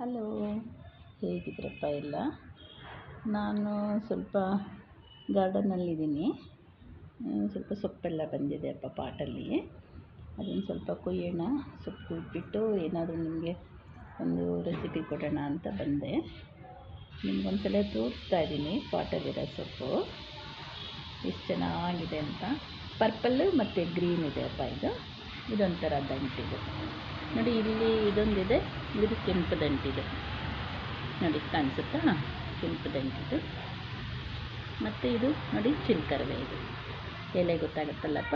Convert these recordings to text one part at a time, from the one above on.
Hello. ಹೇಗಿದ್ದೀರಪ್ಪ ಎಲ್ಲ? ನಾನು ಸ್ವಲ್ಪ ಗಾರ್ಡನಲ್ಲಿದ್ದೀನಿ ಸ್ವಲ್ಪ ಸೊಪ್ಪೆಲ್ಲ ಬಂದಿದೆ ಅಪ್ಪ ಪಾಟಲ್ಲಿ. ಅದನ್ನು ಸ್ವಲ್ಪ ಕೊಯ್ಯೋಣ, ಸೊಪ್ಪು ಕೊಯ್ದುಬಿಟ್ಟು ಏನಾದರೂ ನಿಮಗೆ ಒಂದು ರೆಸಿಪಿ ಕೊಡೋಣ ಅಂತ ಬಂದೆ. ನಿಮ್ಗೊಂದು ಸಲ ತೋರಿಸ್ತಾ ಇದ್ದೀನಿ ಪಾಟಲ್ಲಿರೋ ಸೊಪ್ಪು. ಎಷ್ಟು ಚೆನ್ನಾಗಿದೆ ಅಂತ. ಪರ್ಪಲ್ಲು ಮತ್ತು ಗ್ರೀನ್ ಇದೆ ಅಪ್ಪ ಇದು? ಇದೊಂಥರ ದಂಟಿದು. ನೋಡಿ, ಇಲ್ಲಿ ಇದೊಂದಿದೆ. ಇದು ಕೆಂಪು ದಂಟಿದೆ ನೋಡಿ, ಕಾಣಿಸುತ್ತಾ? ಕೆಂಪು ದಂಟಿದು ಮತ್ತು ಇದು ನೋಡಿ, ಚಿಲ್ಕರವೆ ಇದು. ಎಲೆ ಗೊತ್ತಾಗುತ್ತಲ್ಲಪ್ಪ?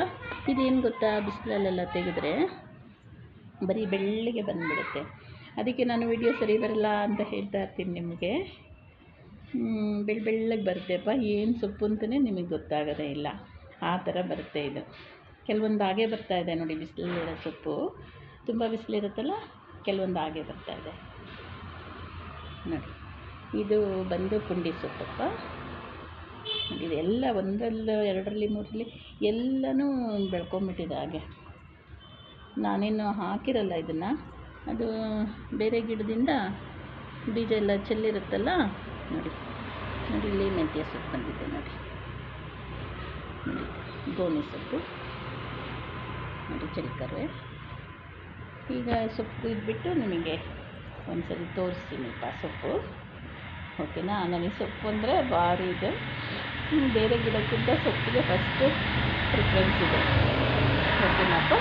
ಇದೇನು ಗೊತ್ತಾ? ಬಿಸಿಲಲ್ಲೆಲ್ಲ ತೆಗೆದ್ರೆ ಬರೀ ಬೆಳ್ಳಿಗೆ ಬಂದುಬಿಡುತ್ತೆ. ಅದಕ್ಕೆ ನಾನು ವಿಡಿಯೋ ಸರಿ ಬರಲ್ಲ ಅಂತ ಹೇಳ್ತಾ ಇರ್ತೀನಿ ನಿಮಗೆ. ಬೆಳ್ಳ ಬೆಳ್ಳಗೆ ಬರುತ್ತೆಪ್ಪ. ಏನು ಸೊಪ್ಪು ಅಂತಲೇ ನಿಮಗೆ ಗೊತ್ತಾಗೋದೇ ಇಲ್ಲ. ಆ ಥರ ಬರುತ್ತೆ ಇದು. ಕೆಲವೊಂದು ಹಾಗೆ ಬರ್ತಾ ಇದೆ ನೋಡಿ, ಬಿಸಿಲಲ್ಲಿರೋ ಸೊಪ್ಪು. ತುಂಬ ಬಿಸಿಲಿರುತ್ತಲ್ಲ ಕೆಲವೊಂದು ಹಾಗೆ ಇದೆ. ನೋಡಿ, ಇದು ಬಂದು ಪುಂಡಿ ಸೊಪ್ಪಪ್ಪ. ಇದೆಲ್ಲ ಒಂದರಲ್ಲಿ, ಎರಡರಲ್ಲಿ, ಮೂರರಲ್ಲಿ ಎಲ್ಲನೂ ಬೆಳ್ಕೊಂಬಿಟ್ಟಿದೆ ಹಾಗೆ. ನಾನೇನು ಹಾಕಿರಲ್ಲ ಇದನ್ನು. ಅದು ಬೇರೆ ಗಿಡದಿಂದ ಬೀಜ ಎಲ್ಲ ಚೆಲ್ಲಿರುತ್ತಲ್ಲ, ನೋಡಿ ನೋಡಿ, ಇಲ್ಲಿ ಮೆಂತ್ಯ ಸೊಪ್ಪು ಬಂದಿದೆ, ನೋಡಿ. ನೋಡಿ, ಗೋಣಿ ಸೊಪ್ಪು, ನೋಡಿ ಚಿಲ್ಕರ್ವೆ ಈಗ ಸೊಪ್ಪು ಇದ್ಬಿಟ್ಟು ನಿಮಗೆ ಒಂದು ಸರಿ ತೋರಿಸ್ತೀನಿಪ್ಪ ಸೊಪ್ಪು. ಓಕೆನಾ? ನನಗೆ ಸೊಪ್ಪು ಅಂದರೆ ಭಾರಿ ಇದೆ. ಬೇರೆ ಗಿಡಕ್ಕಿಂತ ಸೊಪ್ಪಿಗೆ ಫಸ್ಟು ಪ್ರಿಫರೆನ್ಸ್ ಇದೆ. ಓಕೆನಾಪ್ಪ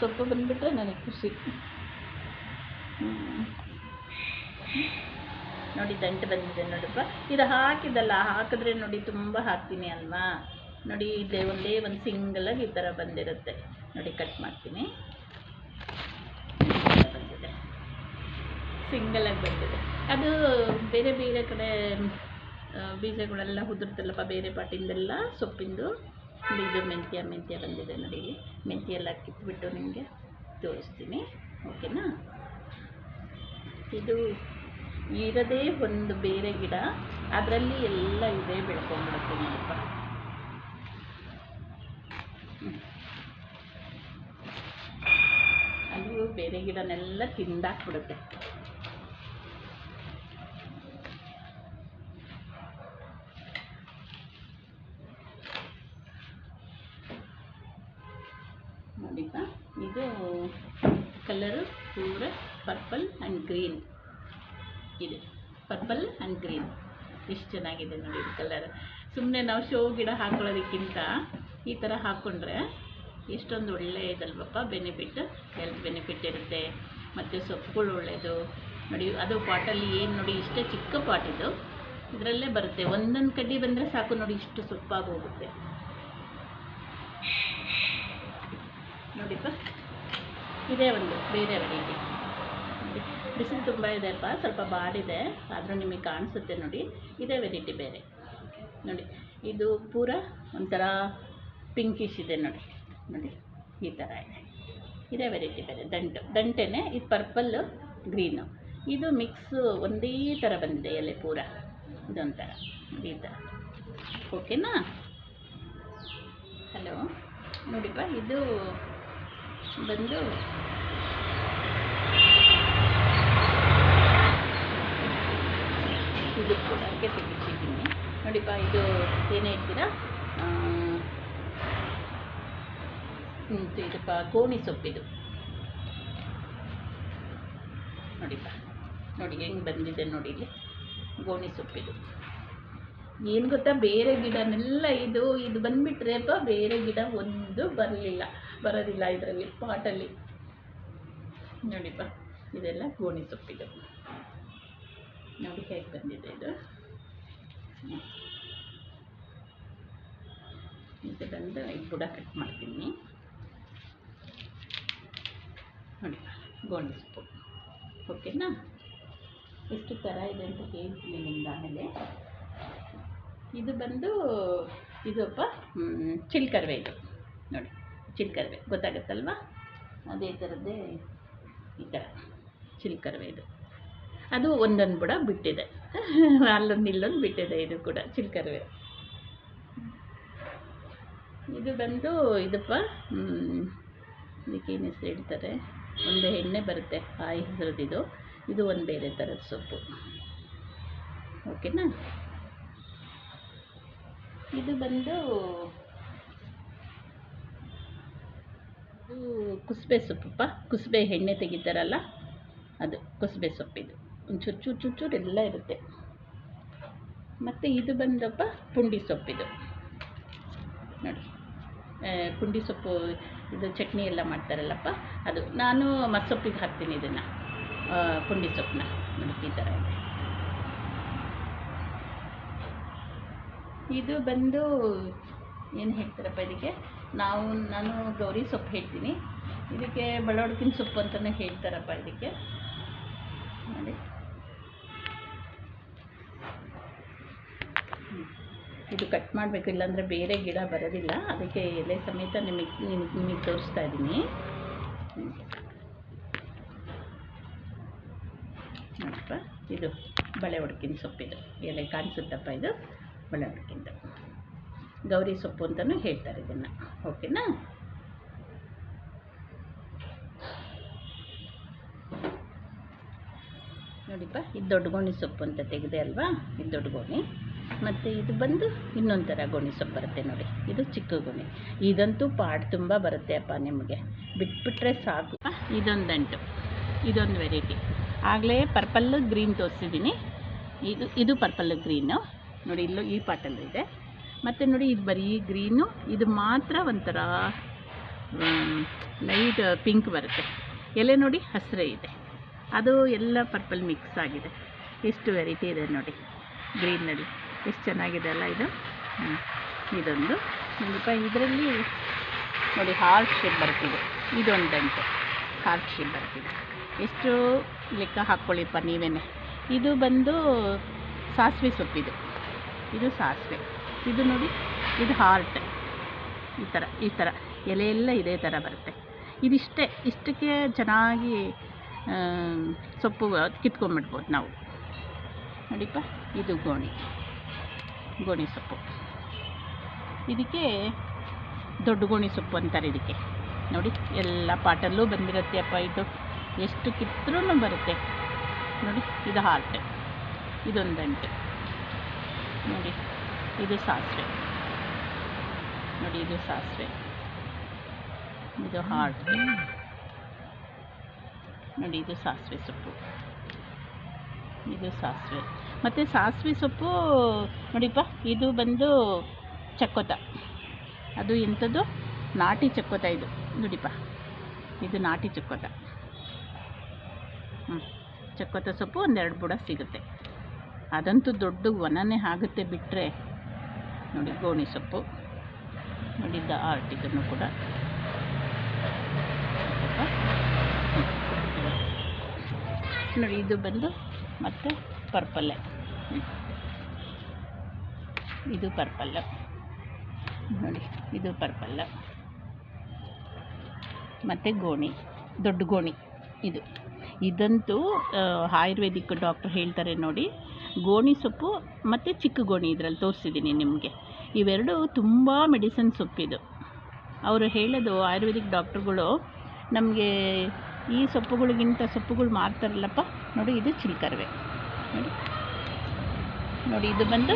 ಸೊಪ್ಪು ಬಂದುಬಿಟ್ರೆ ನನಗೆ ಖುಷಿ. ನೋಡಿ ದಂಟು ಬಂದಿದೆ ನೋಡಪ್ಪ. ಇದು ಹಾಕಿದಲ್ಲ ಹಾಕಿದ್ರೆ ನೋಡಿ ತುಂಬ ಹಾಕ್ತೀನಿ ಅಲ್ವಾ? ನೋಡಿ, ಇಲ್ಲೇ ಒಂದೇ ಒಂದು ಸಿಂಗಲಾಗಿ ಈ ಥರ ಬಂದಿರುತ್ತೆ. ನೋಡಿ ಕಟ್ ಮಾಡ್ತೀನಿ. ಬಂದಿದೆ. ಸಿಂಗಲಾಗಿ ಬಂದಿದೆ. ಅದು ಬೇರೆ ಬೇರೆ ಕಡೆ ಬೀಜಗಳೆಲ್ಲ ಉದುರ್ತಲ್ಲಪ್ಪ ಬೇರೆ ಪಾಟಿಂದೆಲ್ಲ ಸೊಪ್ಪಿಂದು ಇದು ಮೆಂತ್ಯ ಮೆಂತ್ಯ ಬಂದಿದೆ ನೋಡಿ ಮೆಂತ್ಯ ಎಲ್ಲ ಕಿತ್ಬಿಟ್ಟು ನಿಮಗೆ ತೋರಿಸ್ತೀನಿ. ಓಕೆನಾ? ಇದು ಇರದೇ ಒಂದು ಬೇರೆ ಗಿಡ. ಅದರಲ್ಲಿ ಎಲ್ಲ ಇದೆ ಬೆಳ್ಕೊಂಡ್ಬಿಡುತ್ತೆ ನೋಡಪ್ಪ ಅದು ಬೇರೆ ಗಿಡನೆಲ್ಲ ತಿಂದಾಕ್ಬಿಡುತ್ತೆ. ನೋಡಿಪ್ಪ ಇದು ಕಲರು ಪೂರ ಪರ್ಪಲ್ ಆ್ಯಂಡ್ ಗ್ರೀನ್. ಇದೆ. Purple and green. ಎಷ್ಟು ಚೆನ್ನಾಗಿದೆ ನೋಡಿ ಕಲರ್. ಸುಮ್ಮನೆ ನಾವು ಶೋ ಗಿಡ ಹಾಕೊಳ್ಳೋದಕ್ಕಿಂತ ಈ ಥರ ಹಾಕ್ಕೊಂಡ್ರೆ ಎಷ್ಟೊಂದು ಒಳ್ಳೆಯದಲ್ವಪ್ಪ ಬೆನಿಫಿಟ್ ಹೆಲ್ತ್ ಬೆನಿಫಿಟ್ ಇರುತ್ತೆ. ಮತ್ತು ಸೊಪ್ಪುಗಳು ಒಳ್ಳೆಯದು ನೋಡಿ, ಅದು ಪಾಟಲ್ಲಿ ಏನು ನೋಡಿ, ಇಷ್ಟೇ ಚಿಕ್ಕ ಪಾಟ್ ಇದು. ಇದರಲ್ಲೇ ಬರುತ್ತೆ. ಒಂದೊಂದು ಕಡ್ಡಿ ಬಂದರೆ ಸಾಕು ನೋಡಿ, ಇಷ್ಟು ಸೊಪ್ಪಾಗಿ ಹೋಗುತ್ತೆ. ನೋಡಿಪ್ಪ? ಇದೇ ಒಂದು, ಬೇರೆ ವೆರೈಟಿ ಬಿಸಿಲು ತುಂಬ ಇದೆ ಅಪ್ಪ ಸ್ವಲ್ಪ ಬಾಡಿದೆ. ಆದರೂ ನಿಮಗೆ ಕಾಣಿಸುತ್ತೆ ನೋಡಿ. ಇದೇ ವೆರೈಟಿ ಬೇರೆ. ನೋಡಿ, ಇದು ಪೂರ ಒಂಥರ ಪಿಂಕಿಶ್ ಇದೆ ನೋಡಿ. ನೋಡಿ, ಈ ಥರ ಇದೆ. ಇದೇ ವೆರೈಟಿ ಬೇರೆ. ದಂಟು. ದಂಟೆನೇ ಇದು ಪರ್ಪಲ್ಲು ಗ್ರೀನು ಇದು ಮಿಕ್ಸು ಒಂದೇ ಥರ ಬಂದಿದೆ ಎಲೆ ಪೂರ. ಇದೊಂಥರ. ಈ ಥರ ಓಕೆನಾ ಹಲೋ ನೋಡಿಪ್ಪ, ಇದು ಬಂದು ಇದು ಕೂಡ ಅದಕ್ಕೆ ತೆಗಿಸಿದ್ದೀನಿ ನೋಡಿಪ್ಪ, ಇದು ಏನೇ ಇರ್ತೀರಾ ಇದಪ್ಪ ಗೋಣಿ ಸೊಪ್ಪಿದು. ನೋಡಿಪ್ಪ ನೋಡಿ ಹೆಂಗೆ ಬಂದಿದೆ ನೋಡಿ ಇಲ್ಲಿ ಗೋಣಿ ಸೊಪ್ಪಿದು. ಏನು ಗೊತ್ತಾ, ಬೇರೆ ಗಿಡನೆಲ್ಲ ಇದು ಇದು ಬಂದುಬಿಟ್ರೆಪ್ಪ ಬೇರೆ ಗಿಡ ಒಂದು ಬರಲಿಲ್ಲ, ಬರೋದಿಲ್ಲ ಇದರಲ್ಲಿ, ಪಾಟಲ್ಲಿ. ನೋಡಿಪ್ಪ ಇದೆಲ್ಲ ಗೋಣಿ ಸೊಪ್ಪಿದು. ನೋಡಿ ಹೇಗೆ ಬಂದಿದೆ ಇದು. ಇದು ಬಂದು ಇದು ಬುಡ ಕಟ್ ಮಾಡ್ತೀನಿ. ನೋಡಿ ಗೋಣಿ ಸೊಪ್ಪು ಓಕೆನಾ? ಎಷ್ಟು ಥರ ಇದೆ ಅಂತ ಹೇಳ್ತೀನಿ ನಿಮ್ದು ಆಮೇಲೆ. ಇದು ಬಂದು ಇದಪ್ಪ ಚಿಲ್ಕರ್ವೆ ಇದು. ನೋಡಿ, ಚಿಲ್ಕರ್ವೆ. ಗೊತ್ತಾಗುತ್ತಲ್ವಾ? ಅದೇ ಥರದ್ದೇ ಈ ಥರ ಚಿಲ್ಕರ್ವೆ ಇದು. ಅದು ಒಂದೊಂದು ಬುಡ ಬಿಟ್ಟಿದೆ. ಅಲ್ಲೊಂದು ಇಲ್ಲೊಂದು ಬಿಟ್ಟಿದೆ ಇದು ಕೂಡ, ಚಿಲ್ಕರ್ವೆ. ಇದು ಬಂದು, ಇದಪ್ಪ ಇದಕ್ಕೇನು ಹೆಸರು ಹೇಳ್ತಾರೆ? ಒಂದು ಎಣ್ಣೆ ಬರುತ್ತೆ ಆ ಹೆಸರದಿದು. ಇದು ಒಂದು ಬೇರೆ ಥರದ ಸೊಪ್ಪು. ಓಕೆನಾ? ಇದು ಬಂದು ಇದು ಕುಸುಬೆ ಸೊಪ್ಪಪ್ಪ. ಕುಸುಬೆ ಎಣ್ಣೆ ತೆಗಿತಾರಲ್ಲ, ಅದು ಕುಸುಬೆ ಸೊಪ್ಪಿದು. ಒಂಚೂರು ಚೂರು ಚೂರು ಚೂರು ಎಲ್ಲ ಇರುತ್ತೆ. ಮತ್ತು ಇದು ಬಂದಪ್ಪ ಪುಂಡಿ ಸೊಪ್ಪಿದು. ನೋಡಿ. ಪುಂಡಿ ಸೊಪ್ಪು ಇದು ಚಟ್ನಿ ಎಲ್ಲ ಮಾಡ್ತಾರಲ್ಲಪ್ಪ. ಅದು ನಾನು ಮಸ್ಸೊಪ್ಪಿಗೆ ಹಾಕ್ತೀನಿ ಇದನ್ನು. ಪುಂಡಿ ಸೊಪ್ಪನ್ನ ನೋಡಿ ಈ ಥರ ಇದೆ. ಇದು ಬಂದು ಏನು ಹೇಳ್ತಾರಪ್ಪ ಇದಕ್ಕೆ? ನಾವು, ನಾನು ಗೌರಿ ಸೊಪ್ಪು ಹೇಳ್ತೀನಿ. ಇದಕ್ಕೆ ಬಳವಡ್ಕಿನ ಸೊಪ್ಪು ಅಂತಲೇ ಹೇಳ್ತಾರಪ್ಪ ಇದಕ್ಕೆ. ನೋಡಿ ಹ್ಮ್. ಇದು ಕಟ್ ಮಾಡಬೇಕು, ಇಲ್ಲಾಂದರೆ ಬೇರೆ ಗಿಡ ಬರೋದಿಲ್ಲ. ಅದಕ್ಕೆ ಎಲೆ ಸಮೇತ ನಿಮಗೆ ನಿಮಗೆ ತೋರಿಸ್ತಾ ಇದ್ದೀನಿ. ನೋಡಪ್ಪ, ಇದು ಬಳೆ ಒಡ್ಕಿನ ಸೊಪ್ಪಿದು ಎಲೆ ಕಾಣಿಸುತ್ತಪ್ಪ ಇದು, ಬಳೆ ಒಡ್ಕಿಂದು. ಗೌರಿ ಸೊಪ್ಪು ಅಂತಲೂ ಹೇಳ್ತಾರೆ ಇದನ್ನು. ಓಕೆನಾ? ನೋಡಿಪ್ಪ, ಇದು ದೊಡ್ಡ ಗೋಣಿ ಸೊಪ್ಪು ಅಂತ ತೆಗೆದೆ ಅಲ್ವಾ? ಇದು ದೊಡ್ಡ ಗೋಣಿ ಮತ್ತು ಇದು ಬಂದು ಇನ್ನೊಂದು ಥರ ಗೋಣಿ ಸೊಪ್ಪು ಬರುತ್ತೆ ನೋಡಿ. ಇದು ಚಿಕ್ಕ ಗೋಣಿ. ಇದಂತೂ ಪಾಟ್ ತುಂಬ ಬರುತ್ತೆ ಅಪ್ಪ ನಿಮಗೆ. ಬಿಟ್ಬಿಟ್ರೆ ಸಾಕು. ಇದೊಂದು ಅಂಟು ಇದೊಂದು ವೆರೈಟಿ ಆಗಲೇ ಪರ್ಪಲ್ ಗ್ರೀನ್ ತೋರಿಸಿದ್ದೀನಿ. ಇದು ಇದು ಪರ್ಪಲ್ ಗ್ರೀನು ನೋಡಿ, ಇಲ್ಲೂ ಈ ಪಾಟಲ್ಲೂ ಇದೆ. ಮತ್ತು ನೋಡಿ, ಇದು ಬರೀ ಗ್ರೀನು ಇದು ಮಾತ್ರ ಒಂಥರ ಲೈಟ್ ಪಿಂಕ್ ಬರುತ್ತೆ. ಎಲೆ ನೋಡಿ ಹಸಿರೇ ಇದೆ. ಅದು ಎಲ್ಲ ಪರ್ಪಲ್ ಮಿಕ್ಸ್ ಆಗಿದೆ. ಎಷ್ಟು ವೆರೈಟಿ ಇದೆ ನೋಡಿ. ಗ್ರೀನಲ್ಲಿ ಎಷ್ಟು ಚೆನ್ನಾಗಿದೆ ಅಲ್ಲ ಇದು. ಇದೊಂದು. ನೋಡಿಪ್ಪ ಇದರಲ್ಲಿ ನೋಡಿ ಹಾರ್ಟ್ ಶೇಪ್ ಬರ್ತಿದೆ ಇದೊಂದಂತೆ ಹಾರ್ಟ್ ಶೇಪ್ ಬರ್ತಿದೆ ಎಷ್ಟು ಲೆಕ್ಕ ಹಾಕ್ಕೊಳ್ಳಿಪ್ಪ ನೀವೇ ಇದು ಬಂದು ಸಾಸಿವೆ ಸೊಪ್ಪಿದು. ಇದು ಸಾಸಿವೆ. ಇದು ನೋಡಿ, ಇದು ಹಾರ್ಟ್ ಈ ಥರ ಈ ಥರ ಎಲೆ ಎಲ್ಲ ಇದೇ ಥರ ಬರುತ್ತೆ. ಇದಿಷ್ಟೇ, ಇಷ್ಟಕ್ಕೆ ಚೆನ್ನಾಗಿ ಸೊಪ್ಪು ಕಿತ್ಕೊಂಡ್ಬಿಡ್ಬೋದು ನಾವು. ನೋಡಿಪ್ಪ, ಇದು ಗೋಣಿ. ಗೋಣಿ ಸೊಪ್ಪು. ಇದಕ್ಕೆ ದೊಡ್ಡ ಗೋಣಿಸೊಪ್ಪು ಅಂತಾರೆ ಇದಕ್ಕೆ. ನೋಡಿ, ಎಲ್ಲ ಪಾಟಲ್ಲೂ ಬಂದಿರುತ್ತೆ ಅಪ್ಪ ಇದು. ಎಷ್ಟು ಕಿತ್ತರೂ ಬರುತ್ತೆ. ನೋಡಿ, ಇದು ಹಾರ್ಟ್ ಇದೊಂದಂಟು ನೋಡಿ, ಇದು ಸಾಸಿವೆ. ನೋಡಿ, ಇದು ಸಾಸಿವೆ. ಇದು ಹಾರ್ಟ್ ನೋಡಿ, ಇದು ಸಾಸಿವೆ ಸೊಪ್ಪು. ಇದು ಸಾಸಿವೆ. ಮತ್ತು ಸಾಸಿವೆ ಸೊಪ್ಪು ನೋಡಿಪ್ಪ, ಇದು ಬಂದು ಚಕ್ಕೋತ. ಅದು ಎಂಥದ್ದು ನಾಟಿ ಚಕ್ಕೋತ ಇದು. ನೋಡಿಪ್ಪ, ಇದು ನಾಟಿ ಚಕ್ಕೋತ. ಹ್ಞೂ ಚಕ್ಕೋತ ಸೊಪ್ಪು ಒಂದೆರಡು ಬುಡ ಸಿಗುತ್ತೆ. ಅದಂತೂ ದೊಡ್ಡ ವನನೇ ಆಗುತ್ತೆ ಬಿಟ್ಟರೆ ನೋಡಿ ಗೋಣಿ ಸೊಪ್ಪು ನೋಡಿ ದ ಆರ್ಟ್ ಇದನ್ನು ಕೂಡ. ನೋಡಿ ಇದು ಬಂದು ಮತ್ತೆ ಪರ್ಪಲ್ಲೆ ಇದು ಪರ್ಪಲ್. ನೋಡಿ, ಇದು ಪರ್ಪಲ್. ಮತ್ತು ಗೋಣಿ, ದೊಡ್ಡ ಗೋಣಿ ಇದು. ಇದಂತೂ ಆಯುರ್ವೇದಿಕ್ ಡಾಕ್ಟ್ರ್ ಹೇಳ್ತಾರೆ ನೋಡಿ, ಗೋಣಿ ಸೊಪ್ಪು ಮತ್ತು ಚಿಕ್ಕ ಗೋಣಿ ಇದರಲ್ಲಿ ತೋರಿಸಿದ್ದೀನಿ ನಿಮಗೆ. ಇವೆರಡು ತುಂಬ ಮೆಡಿಸಿನ್ ಸೊಪ್ಪಿದು ಅವರು ಹೇಳೋದು ಆಯುರ್ವೇದಿಕ್ ಡಾಕ್ಟ್ರುಗಳು ನಮಗೆ ಈ ಸೊಪ್ಪುಗಳಿಗಿಂತ ಸೊಪ್ಪುಗಳು ಮಾರ್ತಾರಲ್ಲಪ್ಪ, ನೋಡಿ ಇದು ಚಿಲ್ಕರ್ವೆ. ನೋಡಿ. ಇದು ಬಂದು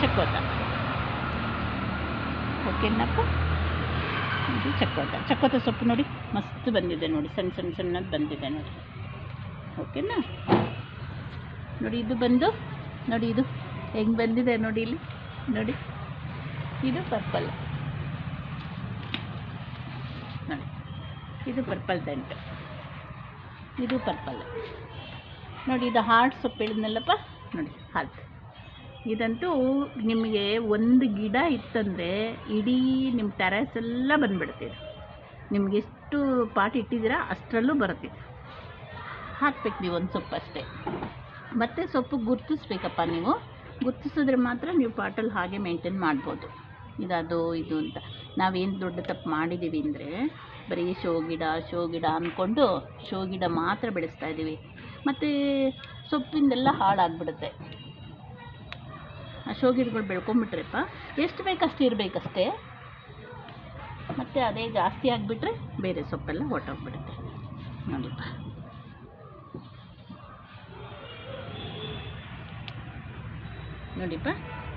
ಚಕ್ಕೋತ. ಓಕೆನಪ್ಪ ಇದು ಚಕ್ಕೋತ. ಚಕ್ಕೋತ ಸೊಪ್ಪು ನೋಡಿ, ಮಸ್ತ್ ಬಂದಿದೆ ನೋಡಿ ಸಣ್ಣ ಸಣ್ಣ ಸಣ್ಣದು ಬಂದಿದೆ ನೋಡಿ. ಓಕೆನಾ? ನೋಡಿ, ಇದು ಬಂದು, ನೋಡಿ, ಇದು ಹೆಂಗೆ ಬಂದಿದೆ ನೋಡಿ ಇಲ್ಲಿ. ನೋಡಿ, ಇದು ಪರ್ಪಲ್. ನೋಡಿ, ಇದು ಪರ್ಪಲ್ ದಂಟು ಇದು ಪರ್ಪಲ್. ನೋಡಿ, ಇದು ಹಾರ್ಟ್ ಸೊಪ್ಪು ಹೇಳಿದ್ನಲ್ಲಪ್ಪ? ನೋಡಿ, ಹಾರ್ಟ್. ಇದಂತೂ ನಿಮಗೆ ಒಂದು ಗಿಡ ಇತ್ತಂದರೆ ಇಡೀ ನಿಮ್ಮ ಟೆರೆಸ್ ಎಲ್ಲ ಬಂದುಬಿಡುತ್ತೆ ಇದು ನಿಮ್ಗೆ ಎಷ್ಟು ಪಾಟ್ ಇಟ್ಟಿದ್ದೀರಾ ಅಷ್ಟರಲ್ಲೂ ಬರುತ್ತೆ. ಹಾಕ್ಬೇಕು ನೀವು ಒಂದು ಸೊಪ್ಪು ಅಷ್ಟೇ. ಮತ್ತು ಸೊಪ್ಪು ಗುರ್ತಿಸ್ಬೇಕಪ್ಪ ನೀವು. ಗುರ್ತಿಸಿದ್ರೆ ಮಾತ್ರ ನೀವು ಪಾಟಲ್ಲಿ ಹಾಗೆ ಮೇಂಟೈನ್ ಮಾಡ್ಬೋದು. ಇದದು ಇದು ಅಂತ. ನಾವೇನು ದೊಡ್ಡ ತಪ್ಪು ಮಾಡಿದ್ದೀವಿ ಅಂದರೆ ಬರೀ ಶೋ ಗಿಡ ಶೋ ಗಿಡ ಅಂದ್ಕೊಂಡು ಶೋ ಗಿಡ ಮಾತ್ರ ಬೆಳೆಸ್ತಾ ಇದ್ದೀವಿ. ಮತ್ತು ಸೊಪ್ಪಿಂದೆಲ್ಲ ಹಾಳಾಗ್ಬಿಡುತ್ತೆ. ಆ ಶೋ ಗಿಡಗಳು ಬೆಳ್ಕೊಂಬಿಟ್ರೆಪ್ಪ. ಎಷ್ಟು ಬೇಕು ಅಷ್ಟು ಇರಬೇಕಷ್ಟೇ. ಮತ್ತು ಅದೇ ಜಾಸ್ತಿ ಆಗಿಬಿಟ್ರೆ ಬೇರೆ ಸೊಪ್ಪೆಲ್ಲ ಹೊಟ್ಟೋಗ್ಬಿಡುತ್ತೆ ನೋಡಿಪ್ಪ. ನೋಡಿಪ್ಪ.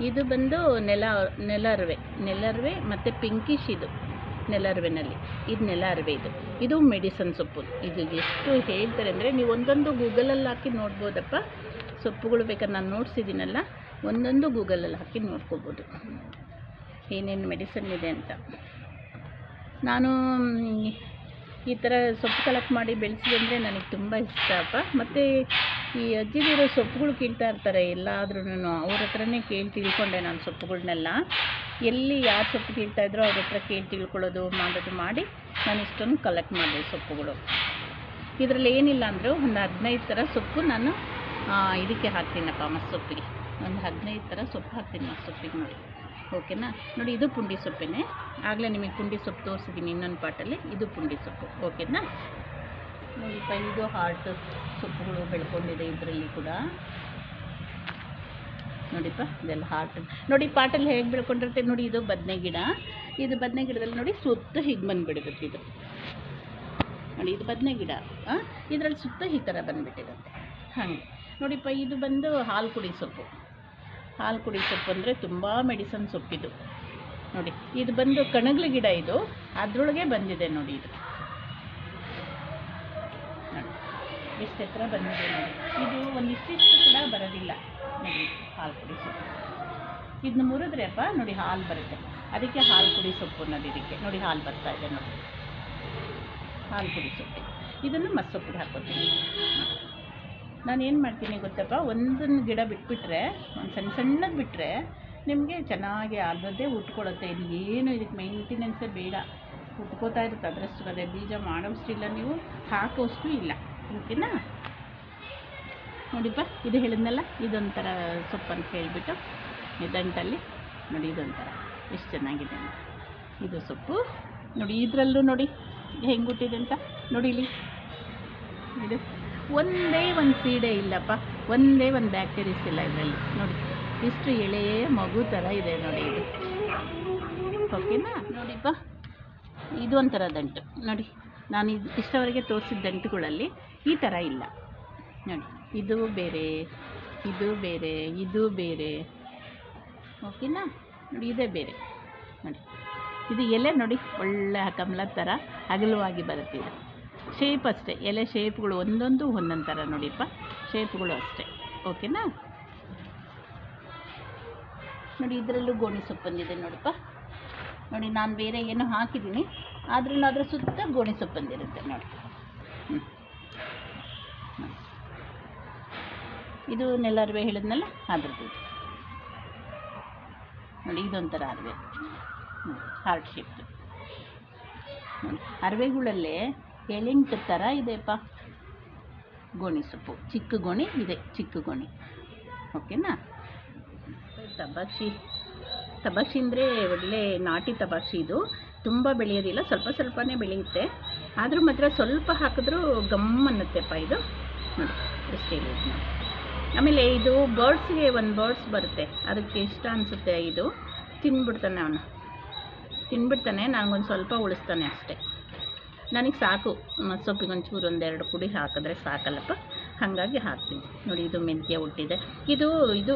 ಇದು ಬಂದು ನೆಲ, ನೆಲರ್ವೆ ನೆಲರ್ವೆ ಮತ್ತು ಪಿಂಕಿಶ್ ಇದು. ನೆಲರ್ವೆನಲ್ಲಿ ಇದು ಅರಿವೆ ಇದು. ಇದು ಮೆಡಿಸನ್ ಸೊಪ್ಪು. ಇದು ಎಷ್ಟು ಹೇಳ್ತಾರೆ ಅಂದರೆ ನೀವು ಒಂದೊಂದು ಗೂಗಲಲ್ಲಿ ಹಾಕಿ ನೋಡ್ಬೋದಪ್ಪ. ಸೊಪ್ಪುಗಳು ಬೇಕಾದ್ರೆ ನಾನು ನೋಡ್ಸಿದ್ದೀನಲ್ಲ, ಒಂದೊಂದು ಗೂಗಲಲ್ಲಿ ಹಾಕಿ ನೋಡ್ಕೋಬೋದು. ಏನೇನು ಮೆಡಿಸನ್ ಇದೆ ಅಂತ. ನಾನು, ಈ ಥರ ಸೊಪ್ಪು ಕಲೆಕ್ಟ್ ಮಾಡಿ ಬೆಳೆಸಿದೆ ಅಂದರೆ ನನಗೆ ತುಂಬ ಇಷ್ಟ ಅಪ್ಪ. ಮತ್ತು ಈ ಅಜ್ಜಿದಿರೋ ಸೊಪ್ಪುಗಳು ಕೀಳ್ತಾ ಇರ್ತಾರೆ. ಎಲ್ಲಾದ್ರೂ ಅವ್ರ ಹತ್ರನೇ ಕೇಳಿ ತಿಳ್ಕೊಂಡೆ ನಾನು ಸೊಪ್ಪುಗಳನ್ನೆಲ್ಲ ಎಲ್ಲಿ ಯಾರು ಸೊಪ್ಪು ಕೀಳ್ತಾ ಇದ್ರೋ ಅವ್ರ ಹತ್ರ ಕೇಳಿ ತಿಳ್ಕೊಳ್ಳೋದು ಮಾಡೋದು ಮಾಡಿ ನಾನು ಇಷ್ಟೊಂದು ಕಲೆಕ್ಟ್ ಮಾಡಿದೆ ಸೊಪ್ಪುಗಳು. ಇದರಲ್ಲಿ ಏನಿಲ್ಲ ಅಂದರೂ ಒಂದು ಹದಿನೈದು ಥರ ಸೊಪ್ಪು ನಾನು ಇದಕ್ಕೆ ಹಾಕ್ತೀನಪ್ಪ ಮಸ್ಸೊಪ್ಪಿಗೆ ಒಂದು ಹದಿನೈದು ಥರ ಸೊಪ್ಪು ಹಾಕ್ತೀನಿ ಮಸ್ಸೊಪ್ಪಿಗೆ ನೋಡಿ ಓಕೆನಾ? ನೋಡಿ, ಇದು ಪುಂಡಿ ಸೊಪ್ಪೇನೆ. ಆಗಲೇ ನಿಮಗೆ ಪುಂಡಿ ಸೊಪ್ಪು ತೋರಿಸಿದ್ದೀನಿ ಇನ್ನೊಂದು ಪಾಟಲ್ಲಿ. ಇದು ಪುಂಡಿ ಸೊಪ್ಪು. ಓಕೆನಾ? ನೋಡಿಪ್ಪ ಇದು ಹಾರ್ಟ್ ಸೊಪ್ಪುಗಳು ಬೆಳ್ಕೊಂಡಿದೆ ಇದರಲ್ಲಿ ಕೂಡ. ನೋಡಿಪ್ಪ, ಇದೆಲ್ಲ ಹಾರ್ಟ್. ನೋಡಿ, ಪಾಟಲ್ಲಿ ಹೇಗೆ ಬೆಳ್ಕೊಂಡಿರುತ್ತೆ ನೋಡಿ, ಇದು ಬದನೆ ಗಿಡ. ಇದು ಬದನೆ ಗಿಡದಲ್ಲಿ ನೋಡಿ ಸುತ್ತ ಹೀಗೆ ಬಂದುಬಿಡುತ್ತೆ ಇದು. ನೋಡಿ, ಇದು ಬದನೆ ಗಿಡ ಇದರಲ್ಲಿ ಸುತ್ತ ಈ ಥರ ಬಂದುಬಿಟ್ಟಿರುತ್ತೆ. ಹಾಗೆ. ನೋಡಿಪ್ಪ, ಇದು ಬಂದು ಹಾಲು ಕುಡಿ ಸೊಪ್ಪು. ಹಾಲು ಕುಡಿ ಸೊಪ್ಪು ಅಂದರೆ ತುಂಬ ಮೆಡಿಸನ್ ಸೊಪ್ಪಿದು ನೋಡಿ, ಇದು ಬಂದು ಕಣಗ್ಲ ಗಿಡ ಇದು. ಅದರೊಳಗೆ ಬಂದಿದೆ ನೋಡಿ ಇದು. ಎಷ್ಟು ಎತ್ತರ ಬಂದಿದೆ ನೋಡಿ. ಇದು ಒಂದಿಷ್ಟಿಷ್ಟು ಕೂಡ ಬರೋದಿಲ್ಲ. ನೋಡಿ, ಹಾಲು ಪುಡಿ ಸೊಪ್ಪು. ಇದನ್ನ ಮುರಿದ್ರೆ ಅಪ್ಪ ನೋಡಿ ಹಾಲು ಬರುತ್ತೆ. ಅದಕ್ಕೆ ಹಾಲು ಪುಡಿ ಸೊಪ್ಪು ಅನ್ನೋದು ಇದಕ್ಕೆ. ನೋಡಿ ಹಾಲು ಬರ್ತಾ ಇದೆ ನೋಡಿ. ಹಾಲು ಪುಡಿ ಸೊಪ್ಪು. ಇದನ್ನು ಮಸ್ಸೊಪ್ಪಿಗೆ ಹಾಕೋತೀನಿ. ನಾನು ಏನು ಮಾಡ್ತೀನಿ ಗೊತ್ತಪ್ಪ? ಒಂದೊಂದು ಗಿಡ ಬಿಟ್ಬಿಟ್ರೆ, ಒಂದು ಸಣ್ಣ ಸಣ್ಣದು ಬಿಟ್ಟರೆ ನಿಮಗೆ ಚೆನ್ನಾಗಿ ಅರ್ಧದ್ದೇ ಉಟ್ಕೊಳ್ಳುತ್ತೆ ಇದು ಏನು ಇದಕ್ಕೆ ಮೇಂಟೆನೆನ್ಸೇ ಬೇಡ. ಉಟ್ಕೋತಾ ಇರುತ್ತೆ. ಅದರಷ್ಟು ಅದೇ ಬೀಜ ಮಾಡೋಷ್ಟಿಲ್ಲ ನೀವು ಹಾಕೋಷ್ಟು ಇಲ್ಲ. ಓಕೆನಾ ನೋಡಿಪ್ಪ, ಇದು ಹೇಳಿದ್ನಲ್ಲ, ಇದೊಂಥರ ಸೊಪ್ಪು ಅಂತ ಹೇಳಿಬಿಟ್ಟು ದಂಟಲ್ಲಿ ನೋಡಿ, ಇದೊಂಥರ ಎಷ್ಟು ಚೆನ್ನಾಗಿದೆ ಅಂತ. ಇದು ಸೊಪ್ಪು. ನೋಡಿ, ಇದರಲ್ಲೂ ನೋಡಿ, ಹೆಂಗೆ ಹುಟ್ಟಿದೆ ಅಂತ ನೋಡಿ ಇಲ್ಲಿ ಇದು ಒಂದೇ ಒಂದು ಸೀಡೆ ಇಲ್ಲಪ್ಪ, ಒಂದೇ ಒಂದು ಬ್ಯಾಕ್ಟೀರಿಯಸ್ ಇಲ್ಲ ಇದರಲ್ಲಿ. ನೋಡಿ, ಇಷ್ಟು ಎಳೆಯ ಮಗು ಥರ ಇದೆ ನೋಡಿ ಇದು. ಓಕೆನಾ? ನೋಡಿಪ್ಪ, ಇದು ಒಂಥರ ದಂಟು. ನೋಡಿ, ನಾನು ಇದು ಇಷ್ಟವರೆಗೆ ತೋರಿಸಿದ ದಂಟುಗಳಲ್ಲಿ ಈ ಥರ ಇಲ್ಲ. ನೋಡಿ ಇದು ಬೇರೆ ಇದು ಬೇರೆ ಇದು ಬೇರೆ. ಓಕೆನಾ? ನೋಡಿ, ಇದೇ ಬೇರೆ. ನೋಡಿ. ಇದು ಎಲೆ ನೋಡಿ, ಒಳ್ಳೆ ಕಮಲ ಥರ ಅಗಲವಾಗಿ ಬರುತ್ತೆ ಇದು ಶೇಪ್ ಅಷ್ಟೇ. ಎಲೆ ಶೇಪ್ಗಳು ಒಂದೊಂದು ಒಂದೊಂದು ಥರ ನೋಡಿಪ್ಪ. ಶೇಪ್ಗಳು ಅಷ್ಟೇ. ಓಕೆನಾ? ನೋಡಿ, ಇದರಲ್ಲೂ ಗೋಣಿ ಸೊಪ್ಪು ಬಂದಿದೆ ನೋಡಪ್ಪ. ನೋಡಿ, ನಾನು ಬೇರೆ ಏನು ಹಾಕಿದ್ದೀನಿ. ಆದ್ರೂ ಅದ್ರ ಸುತ್ತ ಗೋಣಿ ಸೊಪ್ಪು ಬಂದಿರುತ್ತೆ ನೋಡಿ. ಹ್ಞೂ ಇದು ನೆಲರ್ವೆ ಹೇಳಿದ್ನಲ್ಲ? ಅದ್ರದ್ದು. ಇದು. ನೋಡಿ, ಇದೊಂಥರ ಅರಿವೆ. ಹಾರ್ಟ್ ಶೇಪ್ದು ಅರವೆಗಳಲ್ಲೇ ಏಳೆಂಟು ಥರ ಇದೆಪ್ಪ ಗೋಣಿ ಸೊಪ್ಪು. ಚಿಕ್ಕ ಗೋಣಿ ಇದೆ, ಚಿಕ್ಕ ಗೋಣಿ. ಓಕೆನಾ ತಬಾಕ್ಷಿ. ತಬಾಕ್ಷಿ ಅಂದರೆ ಒಳ್ಳೆ ನಾಟಿ ತಬಾಕ್ಷಿ ಇದು. ತುಂಬ ಬೆಳೆಯೋದಿಲ್ಲ, ಸ್ವಲ್ಪ ಸ್ವಲ್ಪನೇ ಬೆಳೆಯುತ್ತೆ. ಆದರೂ ಮಾತ್ರ ಸ್ವಲ್ಪ ಹಾಕಿದ್ರೂ ಗಮ್ ಅನ್ನುತ್ತೆಪ್ಪ ಇದು. ನೋಡಿ ನೋಡಿ. ಆಮೇಲೆ ಇದು ಬರ್ಡ್ಸ್ಗೆ ಒಂದು ಬರ್ಡ್ಸ್ ಬರುತ್ತೆ. ಅದಕ್ಕೆ ಇಷ್ಟ ಅನಿಸುತ್ತೆ ಇದು. ತಿಂದ್ಬಿಡ್ತಾನೆ ಅವನು. ತಿಂದ್ಬಿಡ್ತಾನೆ ನನಗೊಂದು ಸ್ವಲ್ಪ ಉಳಿಸ್ತಾನೆ ಅಷ್ಟೇ. ನನಗೆ ಸಾಕು. ಸೊಪ್ಪಿಗೆ ಒಂಚೂರು ಒಂದೆರಡು ಕುಡಿ ಹಾಕಿದ್ರೆ ಸಾಕಲ್ಲಪ್ಪ. ಹಾಗಾಗಿ ಹಾಕ್ತೀನಿ. ನೋಡಿ, ಇದು ಮೆಂತ್ಯ ಹುಟ್ಟಿದೆ. ಇದು ಇದು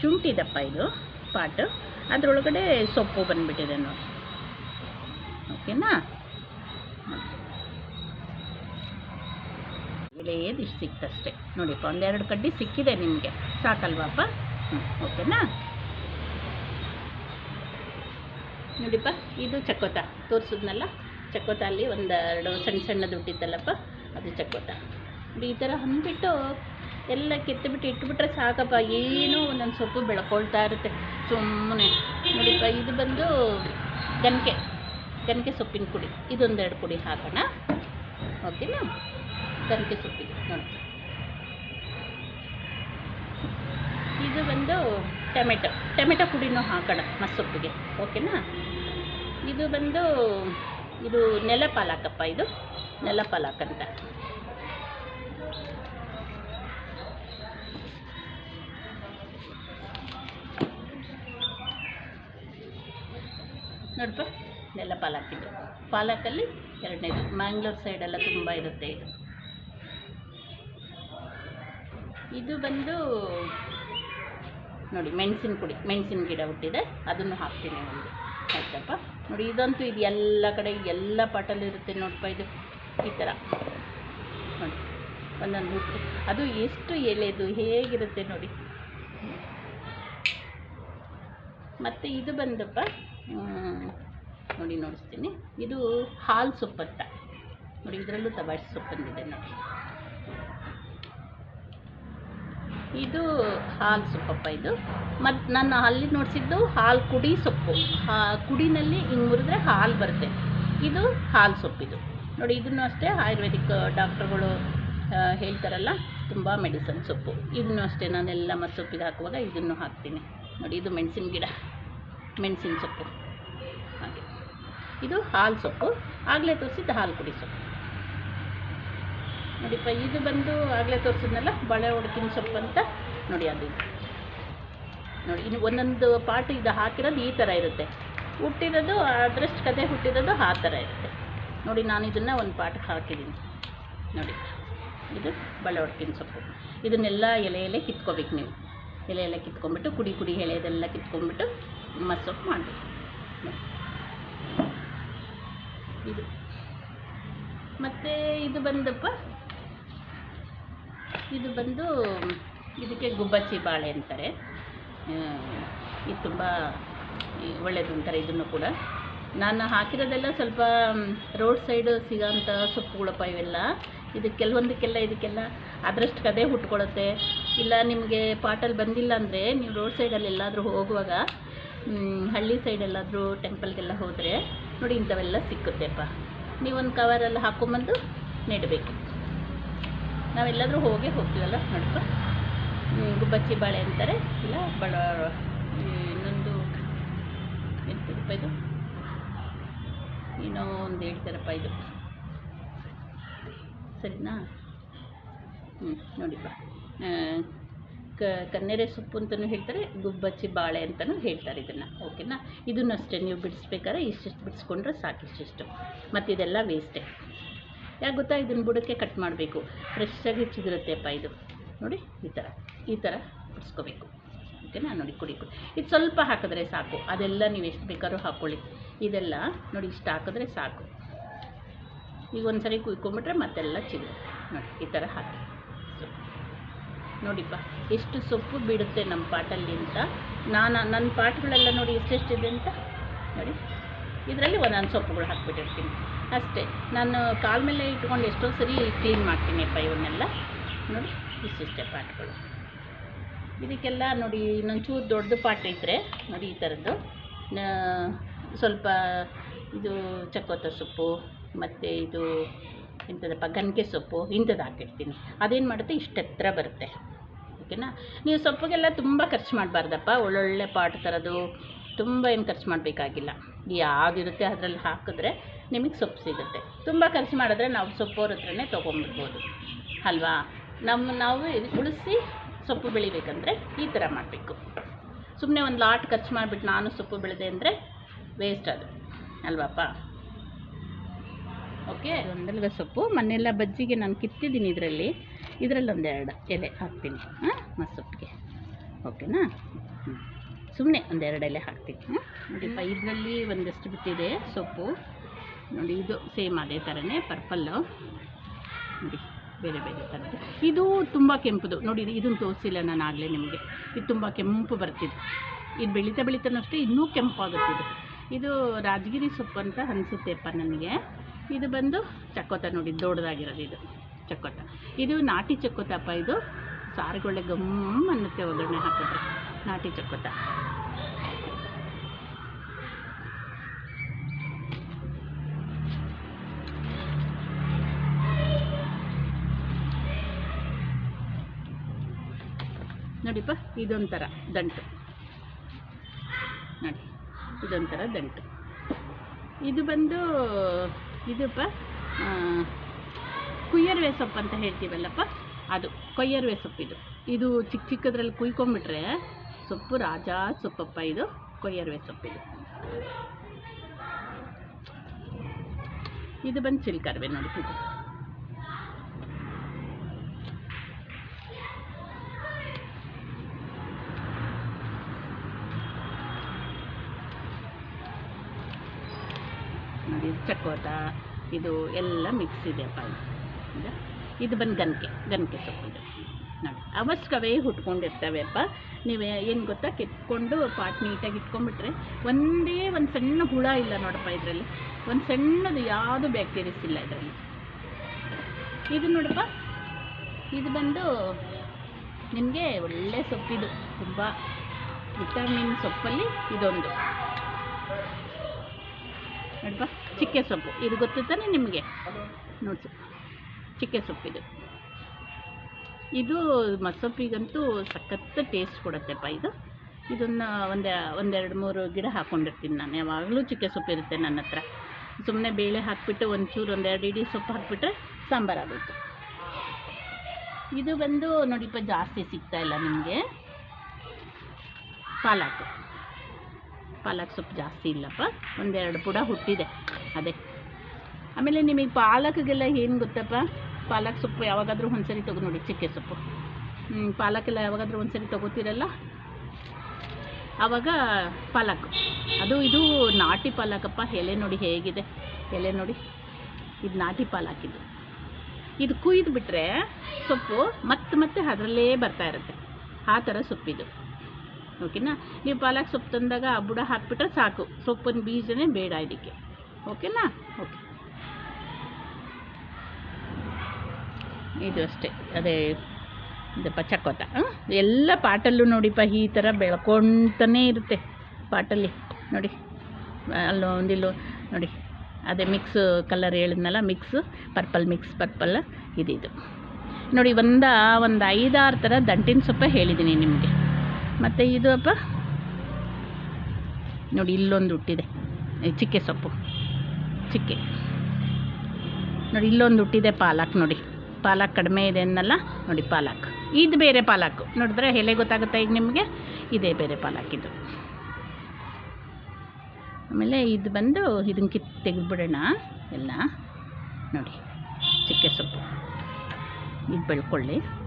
ಶುಂಠಿದಪ್ಪ ಇದು ಪಾಟು. ಅದರೊಳಗಡೆ ಸೊಪ್ಪು ಬಂದುಬಿಟ್ಟಿದೆ ನೋಡಿ. ಓಕೆನಾ? ಇಷ್ಟು ಸಿಕ್ತಷ್ಟೇ. ನೋಡಿಪ್ಪ ಒಂದೆರಡು ಕಡ್ಡಿ ಸಿಕ್ಕಿದೆ ನಿಮಗೆ. ಸಾಕಲ್ವಾಪ್ಪ ಹ್ಞೂ ಓಕೆನಾ? ನೋಡಿಪ್ಪ, ಇದು ಚಕೋತ ತೋರಿಸಿದ್ನಲ್ಲ? ಚಕೋತ ಅಲ್ಲಿ ಒಂದೆರಡು ಸಣ್ಣ ಸಣ್ಣದು ಹುಟ್ಟಿತ್ತಲ್ಲಪ್ಪ ಅದು ಚಕೋತ ನೋಡಿ, ಈ ಥರ ಅಂದ್ಬಿಟ್ಟು ಎಲ್ಲ ಕೆತ್ತಿಬಿಟ್ಟು ಇಟ್ಬಿಟ್ರೆ ಸಾಕಪ್ಪ. ಏನೂ ಒಂದೊಂದು ಸೊಪ್ಪು ಬೆಳ್ಕೊಳ್ತಾ ಇರುತ್ತೆ. ಸುಮ್ಮನೆ. ನೋಡಿಪ್ಪ, ಇದು ಬಂದು ಗನ್ಕೆ ಗನ್ಕೆ ಸೊಪ್ಪಿನ ಕುಡಿ ಇದೊಂದೆರಡು ಕುಡಿ ಹಾಕೋಣ. ಓಕೆನಾ? ಗನ್ಕೆ ಸೊಪ್ಪಿದೆ ನೋಡಿ ಇದು ಬಂದು ಟೊಮೆಟೊ ಟೊಮೆಟೊ ಪುಡಿನೂ ಹಾಕೋಣ ಮಸ್ಸೊಪ್ಪಿಗೆ ಓಕೆನಾ? ಇದು ಬಂದು, ಇದು ನೆಲ ಪಾಲಾಕಪ್ಪ ಇದು, ನೆಲ ಅಂತ. ನೋಡಪ್ಪ ನೆಲ ಪಾಲಾಕಿದ್ದು ಪಾಲಕಲ್ಲಿ ಎರಡನೇದು ಮ್ಯಾಂಗ್ಳೂರ್ ಸೈಡೆಲ್ಲ ತುಂಬ ಇರುತ್ತೆ ಇದು. ಇದು ಬಂದು ನೋಡಿ, ಮೆಣಸಿನ ಪುಡಿ, ಮೆಣಸಿನ ಗಿಡ ಹುಟ್ಟಿದೆ. ಅದನ್ನು ಹಾಕ್ತೀನಿ ಒಂದು. ಆಯ್ತಪ್ಪ? ನೋಡಿ, ಇದಂತೂ ಇದು ಎಲ್ಲ ಕಡೆ, ಎಲ್ಲ ಪಾಟಲ್ಲಿ ಇರುತ್ತೆ ನೋಡಪ್ಪ ಇದು. ಈ ಥರ. ನೋಡಿ, ಒಂದೊಂದು ಹುಟ್ಟು ಅದು ಎಷ್ಟು ಎಳೆದು ಹೇಗಿರುತ್ತೆ ನೋಡಿ. ಮತ್ತು ಇದು ಬಂದಪ್ಪ ನೋಡಿ, ನೋಡಿಸ್ತೀನಿ. ಇದು ಹಾಲು ಸೊಪ್ಪಂತ. ನೋಡಿ, ಇದರಲ್ಲೂ ತಬಾಷ್ ಸೊಪ್ಪಂದಿದೆ ನೋಡಿ. ಇದು ಹಾಲು ಸೊಪ್ಪಪ್ಪ ಇದು. ಮತ್ತು ನಾನು ಅಲ್ಲಿ ನೋಡಿಸಿದ್ದು ಹಾಲು ಕುಡಿ ಸೊಪ್ಪು. ಹಾ, ಕುಡಿನಲ್ಲಿ ಹಿಂಗೆ ಮುರಿದ್ರೆ ಹಾಲು ಬರುತ್ತೆ. ಇದು ಹಾಲು ಸೊಪ್ಪಿದು ನೋಡಿ, ಇದನ್ನು ಅಷ್ಟೇ ಆಯುರ್ವೇದಿಕ್ ಡಾಕ್ಟ್ರುಗಳು ಹೇಳ್ತಾರಲ್ಲ, ತುಂಬ ಮೆಡಿಸನ್ ಸೊಪ್ಪು. ಇದನ್ನು ಅಷ್ಟೇ ನಾನೆಲ್ಲ ಮತ್ತು ಸೊಪ್ಪಿಗೆ ಹಾಕುವಾಗ ಇದನ್ನು ಹಾಕ್ತೀನಿ. ನೋಡಿ, ಇದು ಮೆಣಸಿನ ಗಿಡ. ಮೆಣಸಿನ ಸೊಪ್ಪು. ಹಾಗೆ. ಇದು ಹಾಲು ಸೊಪ್ಪು. ಆಗಲೇ ತೋರಿಸಿದ್ದು ಹಾಲು ಕುಡಿ ಸೊಪ್ಪು. ನೋಡಿಪ್ಪ, ಇದು ಬಂದು ಆಗಲೇ ತೋರಿಸಿದ್ನಲ್ಲ, ಬಳೆ ಒಡಕಿನ ಸೊಪ್ಪು ಅಂತ. ನೋಡಿ ಅದು. ನೋಡಿ, ಇನ್ನು ಒಂದೊಂದು ಪಾಟ್ ಇದು ಹಾಕಿರೋದು ಈ ಥರ ಇರುತ್ತೆ. ಹುಟ್ಟಿರೋದು ಅದರಷ್ಟು ಕತೆ ಹುಟ್ಟಿರೋದು ಆ ಥರ ಇರುತ್ತೆ. ನೋಡಿ, ನಾನು ಇದನ್ನು ಒಂದು ಪಾಟ್ಗೆ ಹಾಕಿದ್ದೀನಿ ನೋಡಿ, ಇದು ಬಳೆ ಒಡಕಿನ ಸೊಪ್ಪು. ಇದನ್ನೆಲ್ಲ ಎಲೆ ಎಲೆ ಕಿತ್ಕೋಬೇಕು ನೀವು. ಎಲೆ ಎಲೆ ಕಿತ್ಕೊಂಡ್ಬಿಟ್ಟು, ಕುಡಿ ಕುಡಿ ಎಳೆದೆಲ್ಲ ಕಿತ್ಕೊಂಡ್ಬಿಟ್ಟು ಮಸ್ಸೊಪ್ಪು ಮಾಡಬೇಕು. ಇದು. ಮತ್ತು ಇದು ಬಂದಪ್ಪ ಇದು ಬಂದು ಇದಕ್ಕೆ ಗುಬ್ಬಚ್ಚಿ ಬಾಳೆ ಅಂತಾರೆ. ಇದು ತುಂಬ ಒಳ್ಳೆಯದು ಅಂತಾರೆ ಇದನ್ನು ಕೂಡ. ನಾನು ಹಾಕಿರೋದೆಲ್ಲ ಸ್ವಲ್ಪ ರೋಡ್ ಸೈಡು ಸಿಗೋಂಥ ಸೊಪ್ಪುಗಳಪ್ಪ ಇವೆಲ್ಲ. ಇದು ಕೆಲವೊಂದಕ್ಕೆಲ್ಲ ಇದಕ್ಕೆಲ್ಲ ಅದರಷ್ಟು ಕದೇ ಹುಟ್ಕೊಳ್ಳುತ್ತೆ. ಇಲ್ಲ ನಿಮಗೆ ಪಾಟಲ್ಲಿ ಬಂದಿಲ್ಲ ಅಂದರೆ ನೀವು ರೋಡ್ ಸೈಡಲ್ಲಿ ಎಲ್ಲಾದರೂ ಹೋಗುವಾಗ ಹಳ್ಳಿ ಸೈಡೆಲ್ಲಾದರೂ ಟೆಂಪಲ್ಗೆಲ್ಲ ಹೋದರೆ ನೋಡಿ ಇಂಥವೆಲ್ಲ ಸಿಕ್ಕುತ್ತೆಪ್ಪ ನೀವೊಂದು ಕವರಲ್ಲಿ ಹಾಕ್ಕೊಂಬಂದು ನೆಡಬೇಕು. ನಾವೆಲ್ಲಾದರೂ ಹೋಗೇ ಹೋಗ್ತೀವಲ್ಲ ನಡ್ಕೊ ಗುಬ್ಬಚ್ಚಿ ಬಾಳೆ ಅಂತಾರೆ. ಇಲ್ಲ ಬಳ ಇನ್ನೊಂದು ಎಂಟು ಇದು. ಏನೋ ಒಂದು ಹೇಳ್ತಾರಪ್ಪ ಇದು. ಸರಿನಾ? ಹ್ಞೂ ನೋಡಿಪ್ಪ. ಕ ಕನ್ನೆರೆ ಸೊಪ್ಪು ಅಂತಲೂ ಹೇಳ್ತಾರೆ, ಗುಬ್ಬಚ್ಚಿ ಬಾಳೆ ಅಂತಲೂ ಹೇಳ್ತಾರೆ ಇದನ್ನು. ಓಕೆನಾ? ಇದನ್ನು ಅಷ್ಟೇ ನೀವು ಬಿಡಿಸ್ಬೇಕಾದ್ರೆ ಇಷ್ಟಿಷ್ಟು ಬಿಡಿಸ್ಕೊಂಡ್ರೆ ಸಾಕು ಇಷ್ಟಿಷ್ಟು ಮತ್ತು ಇದೆಲ್ಲ ವೇಸ್ಟೇ ಯಾಕೆ ಗೊತ್ತಾ? ಇದನ್ನು ಬುಡಕ್ಕೆ ಕಟ್ ಮಾಡಬೇಕು. ಫ್ರೆಶ್ಶಾಗಿ ಚಿಗುರುತ್ತೆಪ್ಪ ಇದು. ನೋಡಿ, ಈ ಥರ ಈ ಥರ ಬಿಡಿಸ್ಕೋಬೇಕು ಓಕೆನಾ? ನೋಡಿ, ಕುಡಿ ಕುಡಿ. ಇದು ಸ್ವಲ್ಪ ಹಾಕಿದ್ರೆ ಸಾಕು. ಅದೆಲ್ಲ ನೀವು ಎಷ್ಟು ಬೇಕಾದ್ರೂ ಹಾಕ್ಕೊಳ್ಳಿ ಇದೆಲ್ಲ ನೋಡಿ, ಇಷ್ಟು ಹಾಕಿದ್ರೆ ಸಾಕು. ಈಗ ಒಂದು ಸರಿ ಕುಯ್ಕೊಂಬಿಟ್ರೆ ಮತ್ತೆಲ್ಲ ಚಿಗುರು. ನೋಡಿ, ಈ ಥರ ಹಾಕಿ. ನೋಡಿಪ್ಪ, ಎಷ್ಟು ಸೊಪ್ಪು ಬಿಡುತ್ತೆ ನಮ್ಮ ಪಾಟಲ್ಲಿ ಅಂತ. ನಾನು ನನ್ನ ಪಾಟ್ಗಳೆಲ್ಲ ನೋಡಿ ಎಷ್ಟೆಷ್ಟಿದೆ ಅಂತ. ನೋಡಿ, ಇದರಲ್ಲಿ ಒಂದೊಂದು ಸೊಪ್ಪುಗಳು ಹಾಕ್ಬಿಟ್ಟಿರ್ತೀನಿ. ಅಷ್ಟೇ. ನಾನು ಕಾಲ ಮೇಲೆ ಇಟ್ಕೊಂಡು ಎಷ್ಟೋ ಸರಿ ಕ್ಲೀನ್ ಮಾಡ್ತೀನಿ ಅಪ್ಪ ಇವನ್ನೆಲ್ಲ. ನೋಡಿ, ಇಷ್ಟಿಷ್ಟೇ ಪಾಟ್ಗಳು ಇದಕ್ಕೆಲ್ಲ ನೋಡಿ ಇನ್ನೊಂದು ಚೂರು ದೊಡ್ಡದು ಪಾಟ್ ಇದ್ದರೆ ನೋಡಿ ಈ ಥರದ್ದು. ಸ್ವಲ್ಪ ಇದು ಚಕ್ಕೋತ ಸೊಪ್ಪು, ಮತ್ತು ಇದು ಎಂಥದಪ್ಪ ಗನ್ಕೆ ಸೊಪ್ಪು, ಇಂಥದ್ದು ಹಾಕಿರ್ತೀನಿ. ಅದೇನು ಮಾಡುತ್ತೆ? ಇಷ್ಟು ಎತ್ತರ ಬರುತ್ತೆ. ಓಕೆನಾ? ನೀವು ಸೊಪ್ಪಿಗೆಲ್ಲ ತುಂಬ ಖರ್ಚು ಮಾಡಬಾರ್ದಪ್ಪ. ಒಳ್ಳೊಳ್ಳೆ ಪಾಟ್ ಥರದ್ದು ತುಂಬ ಏನು ಖರ್ಚು ಮಾಡಬೇಕಾಗಿಲ್ಲ. ಯಾವುದಿರುತ್ತೆ ಅದರಲ್ಲಿ ಹಾಕಿದ್ರೆ ನಿಮಗೆ ಸೊಪ್ಪು ಸಿಗುತ್ತೆ. ತುಂಬ ಖರ್ಚು ಮಾಡಿದ್ರೆ ನಾವು ಸೊಪ್ಪೋರ ಹತ್ರನೇ ತೊಗೊಂಬಿಡ್ಬೋದು ಅಲ್ವಾ? ನಮ್ಮ ನಾವು ಇದು ಉಳಿಸಿ ಸೊಪ್ಪು ಬೆಳಿಬೇಕಂದ್ರೆ ಈ ಥರ ಮಾಡಬೇಕು. ಸುಮ್ಮನೆ ಒಂದು ಲಾಟ್ ಖರ್ಚು ಮಾಡಿಬಿಟ್ಟು ನಾನು ಸೊಪ್ಪು ಬೆಳೆದೆ ಅಂದರೆ ವೇಸ್ಟ್ ಅದು. ಅಲ್ವಾಪ್ಪ? ಓಕೆ ಒಂದಲ್ವ ಸೊಪ್ಪು. ಮೊನ್ನೆಲ್ಲ ಬಜ್ಜಿಗೆ ನಾನು ಕಿತ್ತಿದ್ದೀನಿ ಇದರಲ್ಲಿ. ಇದರಲ್ಲಿ ಒಂದೆರಡು ಎಲೆ ಹಾಕ್ತೀನಿ. ಹಾಂ? ಮಸ್ಸೊಪ್ಪಿಗೆ ಓಕೆನಾ ಹ್ಞೂ ಸುಮ್ಮನೆ ಒಂದೆರಡು ಎಲೆ ಹಾಕ್ತೀನಿ. ಹಾಂ ನೋಡಿ ಇದರಲ್ಲಿ ಒಂದಷ್ಟು ಬಿಟ್ಟಿದೆ ಸೊಪ್ಪು. ನೋಡಿ, ಇದು ಸೇಮ್ ಅದೇ ಥರನೇ ಪರ್ಪಲ್ಲು ನೋಡಿ, ಬೇರೆ ಬೇರೆ ಥರದ್ದು ಇದು ತುಂಬ ಕೆಂಪುದು. ನೋಡಿ ಇದನ್ನು ತೋರಿಸಿಲ್ಲ ನಾನು ಆಗಲೇ ನಿಮಗೆ. ಇದು ತುಂಬ ಕೆಂಪು ಬರ್ತಿದೆ. ಇದು ಬೆಳೀತಾ ಬೆಳೀತಾನೂ ಅಷ್ಟೇ ಇನ್ನೂ ಕೆಂಪಾಗುತ್ತೆ ಇದು. ಇದು ರಾಜಗಿರಿ ಸೊಪ್ಪು ಅಂತ ಅನಿಸುತ್ತೆಪ್ಪ ನನಗೆ. ಇದು ಬಂದು ಚಕ್ಕೋತ ನೋಡಿ, ದೊಡ್ಡದಾಗಿರೋದು ಇದು, ಚಕ್ಕೋತ. ಇದು ನಾಟಿ ಚಕ್ಕೋತಪ್ಪ ಇದು. ಸಾರುಗೊಳ್ಳೆ ಗಮ್ ಅನ್ನುತ್ತೆ ಒಗ್ಗರಣೆ ಹಾಕಿದ್ರೆ, ನಾಟಿ ಚಕ್ಕೋತ. ನೋಡಿಪ್ಪ, ಇದೊಂಥರ ದಂಟು. ನೋಡಿ, ಇದೊಂಥರ ದಂಟು. ಇದು ಬಂದು, ಇದಪ್ಪ ಕುಯ್ಯರ್ವೆ ಸೊಪ್ಪು ಅಂತ ಹೇಳ್ತೀವಲ್ಲಪ್ಪ? ಅದು, ಕೊಯ್ಯರ್ವೆ ಸೊಪ್ಪು ಇದು. ಇದು ಚಿಕ್ಕ ಚಿಕ್ಕದ್ರಲ್ಲಿ ಕುಯ್ಕೊಂಬಿಟ್ರೆ ಸೊಪ್ಪು ರಾಜ ಸೊಪ್ಪಪ್ಪ ಇದು, ಕೊಯ್ಯರ್ವೆ ಸೊಪ್ಪಿದು ಇದು ಬಂದು ಚಿಲ್ಕರ್ವೆ ನೋಡಿ ಇದು. ನೋಡಿ ಇದು ಇದು ಎಲ್ಲ ಮಿಕ್ಸ್ ಇದೆಯಪ್ಪ ಇದು ಇದು ಬಂದು ಗನ್ಕೆ ಗನ್ಕೆ ಸೊಪ್ಪು ನೋಡಿ ಅವಸ್ಕವೇ ಹುಟ್ಕೊಂಡಿರ್ತವೆಪ್ಪ ನೀವು ಏನು ಗೊತ್ತಾ? ಕೆತ್ಕೊಂಡು ಪಾಟ್ ನೀಟಾಗಿ ಇಟ್ಕೊಂಡ್ಬಿಟ್ರೆ ಒಂದೇ ಒಂದು ಸಣ್ಣ ಹುಳ ಇಲ್ಲ ನೋಡಪ್ಪ ಇದರಲ್ಲಿ. ಒಂದು ಸಣ್ಣದು ಯಾವುದು ಬ್ಯಾಕ್ಟೀರಿಯಸ್ ಇಲ್ಲ ಇದರಲ್ಲಿ. ಇದು ನೋಡಪ್ಪ, ಇದು ಬಂದು ನಿಮಗೆ ಒಳ್ಳೆ ಸೊಪ್ಪಿದು. ತುಂಬ ವಿಟಮಿನ್ ಸೊಪ್ಪಲ್ಲಿ ಇದೊಂದು. ನೋಡಪ್ಪ. ಚಿಕ್ಕೆ ಸೊಪ್ಪು. ಇದು ಗೊತ್ತು ತಾನೆ ನಿಮಗೆ? ನೋಡಿ ಚಿಕ್ಕೆ ಸೊಪ್ಪಿದು ಇದು. ಮಸೊಪ್ಪಿಗಂತೂ ಸಖತ್ತು ಟೇಸ್ಟ್ ಕೊಡುತ್ತೆಪ್ಪ ಇದು. ಇದನ್ನು ಒಂದು ಒಂದೆರಡು ಮೂರು ಗಿಡ ಹಾಕ್ಕೊಂಡಿರ್ತೀನಿ ನಾನು. ಯಾವಾಗಲೂ ಚಿಕ್ಕೆ ಸೊಪ್ಪು ಇರುತ್ತೆ ನನ್ನ ಹತ್ರ. ಸುಮ್ಮನೆ ಬೇಳೆ ಹಾಕಿಬಿಟ್ಟು ಒಂಚೂರು ಒಂದೆರಡು ಇಡೀ ಸೊಪ್ಪು ಹಾಕಿಬಿಟ್ರೆ ಆಗುತ್ತೆ ಇದು ಬಂದು ನೋಡಿಪ್ಪ ಜಾಸ್ತಿ ಸಿಗ್ತಾಯಿಲ್ಲ ನಿಮಗೆ. ಪಾಲಾಕು. ಪಾಲಕ್ ಸೊಪ್ಪು ಜಾಸ್ತಿ ಇಲ್ಲಪ್ಪ. ಒಂದೆರಡು ಪುಡ ಹುಟ್ಟಿದೆ. ಅದೇ. ಆಮೇಲೆ ನಿಮಗೆ ಪಾಲಕ್ಗೆಲ್ಲ ಏನು ಗೊತ್ತಪ್ಪ? ಪಾಲಕ್ ಸೊಪ್ಪು ಯಾವಾಗಾದರೂ ಒಂದ್ಸರಿ ತಗೋ ನೋಡಿ ಚಿಕ್ಕೆ ಸೊಪ್ಪು. ಪಾಲಕ್ಕೆಲ್ಲ ಯಾವಾಗಾದರೂ ಒಂದ್ಸರಿ ತಗೋತೀರಲ್ಲ? ಆವಾಗ ಪಾಲಕ್. ಅದು ಇದು ನಾಟಿ ಪಾಲಕಪ್ಪ. ಎಲೆ ನೋಡಿ ಹೇಗಿದೆ. ಎಲೆ ನೋಡಿ. ಇದು ನಾಟಿ ಪಾಲಕ್ ಇದು. ಇದು ಕುಯ್ದು ಬಿಟ್ಟರೆ ಸೊಪ್ಪು ಮತ್ತೆ ಮತ್ತೆ ಅದರಲ್ಲೇ ಬರ್ತಾ ಇರುತ್ತೆ. ಆ ಥರ ಸೊಪ್ಪಿದು. ಓಕೆನಾ ನೀವು ಪಾಲಕ್ ಸೊಪ್ಪು ತಂದಾಗ ಆ ಬುಡ ಹಾಕ್ಬಿಟ್ರೆ ಸಾಕು. ಸೊಪ್ಪಿನ ಬೀಜನೇ ಬೇಡ ಇದಕ್ಕೆ. ಓಕೆನಾ? ಓಕೆ. ಇದು ಅಷ್ಟೇ. ಅದೇ ಇದಪ್ಪ ಚಕೋತ? ಎಲ್ಲ ಪಾಟಲ್ಲೂ ನೋಡಿಪ್ಪ, ಈ ಥರ ಬೆಳ್ಕೊಳ್ತಾನೇ ಇರುತ್ತೆ ಪಾಟಲ್ಲಿ. ನೋಡಿ, ಅಲ್ಲೋ ಒಂದಿಲ್ಲೋ, ನೋಡಿ. ಅದೇ ಮಿಕ್ಸ್ ಕಲರ್ ಹೇಳಿದ್ನಲ್ಲ, ಮಿಕ್ಸ್, ಪರ್ಪಲ್ ಮಿಕ್ಸ್, ಪರ್ಪಲ್, ಇದಿದು. ನೋಡಿ, ಒಂದ, ಒಂದು ಐದಾರು ಥರ ದಂಟಿನ ಸೊಪ್ಪೆ ಹೇಳಿದ್ದೀನಿ ನಿಮಗೆ. ಮತ್ತು ಇದು ಅಪ್ಪ. ನೋಡಿ, ಇಲ್ಲೊಂದು ಹುಟ್ಟಿದೆ. ಚಿಕ್ಕೆ ಸೊಪ್ಪು. ಚಿಕ್ಕೆ. ನೋಡಿ, ಇಲ್ಲೊಂದು ಹುಟ್ಟಿದೆ ಪಾಲಕ್, ನೋಡಿ. ಪಾಲಕ್ ಕಡಿಮೆ ಇದೆ ಅನ್ನಲ್ಲ, ನೋಡಿ, ಪಾಲಕ್. ಇದು ಬೇರೆ ಪಾಲಕ್. ನೋಡಿದ್ರೆ ಎಲೆ ಗೊತ್ತಾಗುತ್ತೆ ಈಗ ನಿಮಗೆ? ಇದೇ ಬೇರೆ ಪಾಲಕ್ ಇದು. ಆಮೇಲೆ ಇದು ಬಂದು ಇದನ್ನ ಕಿತ್ ತೆಗೆದುಬಿಡೋಣ. ಎಲ್ಲ. ನೋಡಿ, ಚಿಕ್ಕೆ ಸೊಪ್ಪು. ಇದು ಬೆಳ್ಕೊಳ್ಳಿ.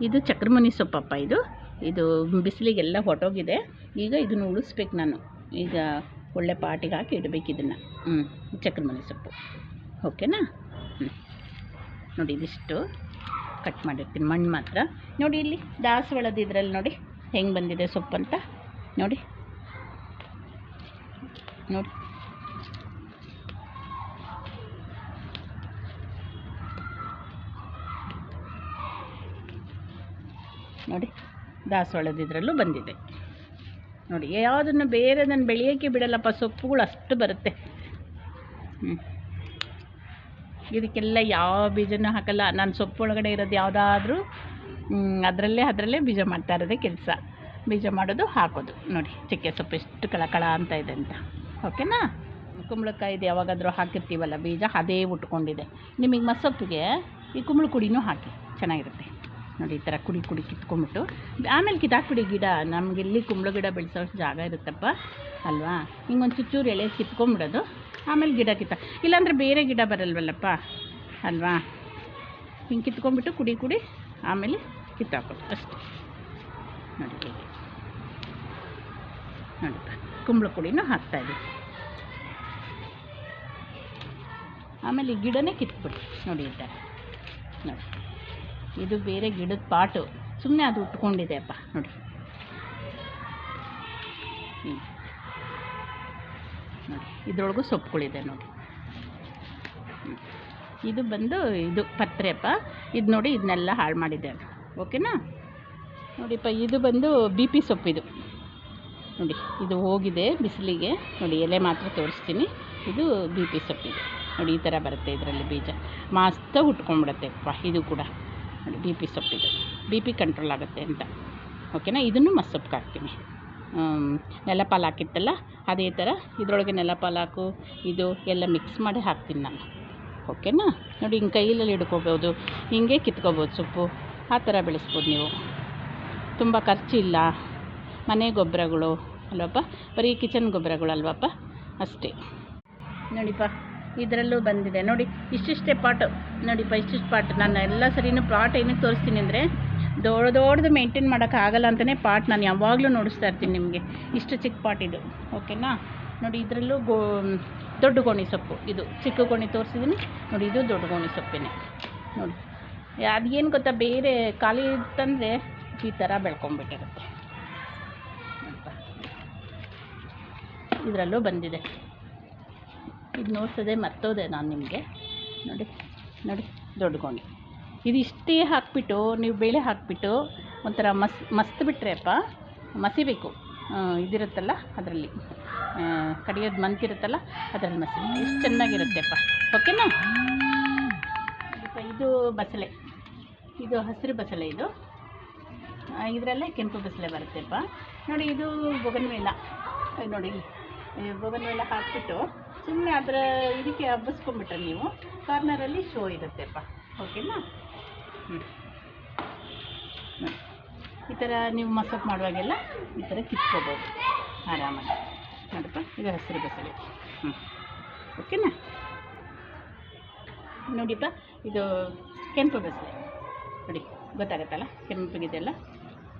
ಇದು ಚಕ್ರಮುನಿ ಸೊಪ್ಪಪ್ಪ ಇದು. ಇದು ಬಿಸಿಲಿಗೆಲ್ಲ ಹೊಟ್ಟೋಗಿದೆ ಈಗ ಇದನ್ನು ಉಳಿಸ್ಬೇಕು ನಾನು. ಈಗ ಒಳ್ಳೆ ಪಾಟಿಗೆ ಹಾಕಿ ಇಡಬೇಕು ಇದನ್ನು. ಹ್ಞೂ ಚಕ್ರಮುನಿ ಸೊಪ್ಪು. ಓಕೆನಾ? ಹ್ಞೂ ನೋಡಿ, ಇದಿಷ್ಟು ಕಟ್ ಮಾಡಿರ್ತೀನಿ. ಮಣ್ಣು ಮಾತ್ರ. ನೋಡಿ, ಇಲ್ಲಿ ದಾಸವಾಳದ ಇದರಲ್ಲಿ ನೋಡಿ ಹೆಂಗೆ ಬಂದಿದೆ ಸೊಪ್ಪಂತ. ನೋಡಿ. ನೋಡಿ. ನೋಡಿ ದಾಸವಾಳದ ಇದರಲ್ಲೂ ಬಂದಿದೆ. ನೋಡಿ, ಯಾವುದನ್ನು ಬೇರೆ ನಾನು ಬೆಳೆಯೋಕ್ಕೆ ಬಿಡಲ್ಲಪ್ಪ, ಸೊಪ್ಪುಗಳು ಅಷ್ಟು ಬರುತ್ತೆ. ಇದಕ್ಕೆಲ್ಲ ಯಾವ ಬೀಜನೂ ಹಾಕಲ್ಲ. ನಾನು ಸೊಪ್ಪು ಒಳಗಡೆ ಇರೋದು ಯಾವುದಾದ್ರೂ ಅದರಲ್ಲೇ ಅದರಲ್ಲೇ ಬೀಜ ಮಾಡ್ತಾ ಇರೋದೇ ಕೆಲಸ. ಬೀಜ ಮಾಡೋದು, ಹಾಕೋದು. ನೋಡಿ, ಚಿಕ್ಕೆ ಸೊಪ್ಪು ಎಷ್ಟು ಕಳಕಳ ಅಂತ ಇದೆ ಅಂತ. ಓಕೆನಾ? ಕುಂಬಳಕಾಯಿದು ಯಾವಾಗಾದರೂ ಹಾಕಿರ್ತೀವಲ್ಲ ಬೀಜ, ಅದೇ ಉಟ್ಕೊಂಡಿದೆ. ನಿಮಗೆ ಮಸೊಪ್ಪಿಗೆ ಈ ಕುಂಬಳಕುಡಿನೂ ಹಾಕಿ, ಚೆನ್ನಾಗಿರುತ್ತೆ. ನೋಡಿ, ಈ ಥರ ಕುಡಿ ಕುಡಿ ಕಿತ್ಕೊಂಡ್ಬಿಟ್ಟು. ಆಮೇಲೆ ಕಿತ್ತಾಕ್ಬಿಡಿ ಗಿಡ, ನಮ್ಗೆ ಇಲ್ಲಿ ಕುಂಬಳ ಗಿಡ ಬೆಳೆಸೋ ಜಾಗ ಇರುತ್ತಪ್ಪ, ಅಲ್ವಾ? ಹಿಂಗೊಂದು ಚುಚ್ಚೂರು ಎಳೆ ಕಿತ್ಕೊಂಬಿಡೋದು ಆಮೇಲೆ ಗಿಡ ಕಿತ್ತ, ಇಲ್ಲಾಂದರೆ ಬೇರೆ ಗಿಡ ಬರಲ್ವಲ್ಲಪ್ಪ, ಅಲ್ವಾ? ಹಿಂಗೆ ಕಿತ್ಕೊಂಡ್ಬಿಟ್ಟು ಕುಡಿ ಕುಡಿ ಆಮೇಲೆ ಕಿತ್ತಾಕೋದು ಅಷ್ಟೇ. ನೋಡಿ ನೋಡಿಪ್ಪ, ಕುಂಬಳ ಕುಡಿನೂ ಹಾಕ್ತಾಯಿದ್ದೀವಿ ಆಮೇಲೆ ಈ ಗಿಡನೇ ಕಿತ್ಬಿಡಿ, ನೋಡಿ ಈ ಥರ ನೋಡಿ. ಇದು ಬೇರೆ ಗಿಡದ ಪಾಟು. ಸುಮ್ಮನೆ ಅದು ಉಟ್ಕೊಂಡಿದೆ ಅಪ್ಪ, ನೋಡಿ. ಹ್ಞೂ ನೋಡಿ, ಇದ್ರೊಳಗೂ ಸೊಪ್ಪುಗಳಿದೆ, ನೋಡಿ. ಇದು ಬಂದು ಇದು ಪತ್ರೆ ಅಪ್ಪ. ಇದು ನೋಡಿ ಇದನ್ನೆಲ್ಲ ಹಾಳು ಮಾಡಿದೆ ಓಕೆನಾ? ನೋಡಿಪ್ಪ ಇದು ಬಂದು ಬಿ ಪಿ ಸೊಪ್ಪಿದು ನೋಡಿ, ಇದು ಹೋಗಿದೆ ಬಿಸಿಲಿಗೆ. ನೋಡಿ, ಎಲೆ ಮಾತ್ರ ತೋರಿಸ್ತೀನಿ. ಇದು ಬಿ ಪಿ ಸೊಪ್ಪಿದು. ನೋಡಿ, ಈ ಥರ ಬರುತ್ತೆ ಇದರಲ್ಲಿ ಬೀಜ. ಮಸ್ತಾಗಿ ಉಟ್ಕೊಂಡ್ಬಿಡತ್ತೆ ಅಪ್ಪ, ಇದು ಕೂಡ. ಬಿ ಪಿ ಸೊಪ್ಪಿದು. ಬಿ ಪಿ ಕಂಟ್ರೋಲ್ ಆಗುತ್ತೆ ಅಂತ. ಓಕೆನಾ ಇದನ್ನು ಮಸ್ಸೊಪ್ಪಿಗೆ ಹಾಕ್ತೀನಿ. ನೆಲಪಾಲು ಹಾಕಿತ್ತಲ್ಲ, ಅದೇ ಥರ ಇದರೊಳಗೆ ನೆಲಪಾಲಾಕು ಇದು ಎಲ್ಲ ಮಿಕ್ಸ್ ಮಾಡಿ ಹಾಕ್ತೀನಿ ನಾನು. ಓಕೆನಾ ನೋಡಿ, ಹಿಂಗೆ ಕೈಯಲ್ಲಿ ಹಿಡ್ಕೋಬೋದು, ಹಿಂಗೆ ಕಿತ್ಕೋಬೋದು ಸೊಪ್ಪು. ಆ ಥರ ಬೆಳೆಸ್ಬೋದು ನೀವು. ತುಂಬ ಖರ್ಚಿಲ್ಲ. ಮನೆ ಗೊಬ್ಬರಗಳು, ಅಲ್ವಪ್ಪ? ಬರೀ ಕಿಚನ್ ಗೊಬ್ಬರಗಳು ಅಲ್ವಪ್ಪ ಅಷ್ಟೇ. ನೋಡಿಪ್ಪ. ಇದರಲ್ಲೂ ಬಂದಿದೆ. ನೋಡಿ, ಇಷ್ಟಿಷ್ಟೇ ಪಾಟು ನೋಡಿಪ್ಪ ಇಷ್ಟಿಷ್ಟು ಪಾಟ್. ನಾನು ಎಲ್ಲ ಸರಿನೂ ಪಾಟ್ ಏನಕ್ಕೆ ತೋರಿಸ್ತೀನಿ ಅಂದರೆ, ದೊಡ್ಡ ದೊಡ್ಡದು ಮೇಂಟೈನ್ ಮಾಡೋಕ್ಕಾಗಲ್ಲ ಅಂತಲೇ ಪಾಟ್ ನಾನು ಯಾವಾಗಲೂ ನೋಡಿಸ್ತಾ ಇರ್ತೀನಿ ನಿಮಗೆ. ಇಷ್ಟು ಚಿಕ್ಕ ಪಾಟ್ ಇದು. ಓಕೆನಾ ನೋಡಿ, ಇದರಲ್ಲೂ ಗೋ, ದೊಡ್ಡ ಗೋಣಿ ಸೊಪ್ಪು ಇದು. ಚಿಕ್ಕ ಗೋಣಿ ತೋರಿಸಿದ್ದೀನಿ ನೋಡಿ, ಇದು ದೊಡ್ಡ ಗೋಣಿ ಸೊಪ್ಪೇನೆ. ನೋಡಿ. ಅದೇನು ಗೊತ್ತಾ, ಬೇರೆ ಖಾಲಿ ಇತ್ತಂದರೆ ಈ ಥರ ಬೆಳ್ಕೊಂಬಿಟ್ಟಿರುತ್ತೆ ಇದರಲ್ಲೂ ಬಂದಿದೆ. ಇದು ನೋಡ್ಸೋದೆ ಮರ್ತೋದೆ ನಾನು ನಿಮಗೆ. ನೋಡಿ ನೋಡಿ ದೊಡ್ಡ ಇದು ಇಷ್ಟೇ ಹಾಕ್ಬಿಟ್ಟು, ನೀವು ಬೇಳೆ ಹಾಕ್ಬಿಟ್ಟು ಒಂಥರ ಮಸ್, ಮಸ್ತ್ ಬಿಟ್ಟರೆ ಅಪ್ಪ, ಮಸಿಬೇಕು. ಇದಿರುತ್ತಲ್ಲ ಅದರಲ್ಲಿ. ಕಡಿಯೋದು ಮಂತಿರುತ್ತಲ್ಲ ಅದರಲ್ಲಿ ಮಸಿ ಎಷ್ಟು ಚೆನ್ನಾಗಿರುತ್ತೆಪ್ಪ ಓಕೆನಾ? ಇದು ಬಸಳೆ. ಇದು ಹಸಿರು ಬಸಳೆ ಇದು. ಇದರಲ್ಲೇ ಕೆಂಪು ಬಸಳೆ ಬರುತ್ತೆಪ್ಪ ನೋಡಿ, ಇದು ಬೊಗನ್ವೇಲ ನೋಡಿ ಬೊಗನ್ವೇಲ ಹಾಕ್ಬಿಟ್ಟು ಸುಮ್ಮನೆ ಅದರ ಇದಕ್ಕೆ ಹಬ್ಬಿಸ್ಕೊಂಬಿಟ್ರೆ ನೀವು ಕಾರ್ನರಲ್ಲಿ ಶೋ ಇರುತ್ತೆಪ್ಪ. ಓಕೆನಾ ಹ್ಞೂ ಈ ಥರ ನೀವು ಮಸಪ್ ಮಾಡುವಾಗೆಲ್ಲ ಈ ಥರ ಕಿತ್ಕೋಬೋದು. ಆರಾಮಾಗಿ. ನೋಡಪ್ಪ ಇದು ಹಸಿರು ಬಸಳೆ. ಹ್ಞೂ ಓಕೆನಾ ನೋಡಿಪ್ಪ, ಇದು ಕೆಂಪು ಬಸಳೆ. ನೋಡಿ, ಗೊತ್ತಾಗತ್ತಲ್ಲ? ಕೆಂಪಗಿದೆಲ್ಲ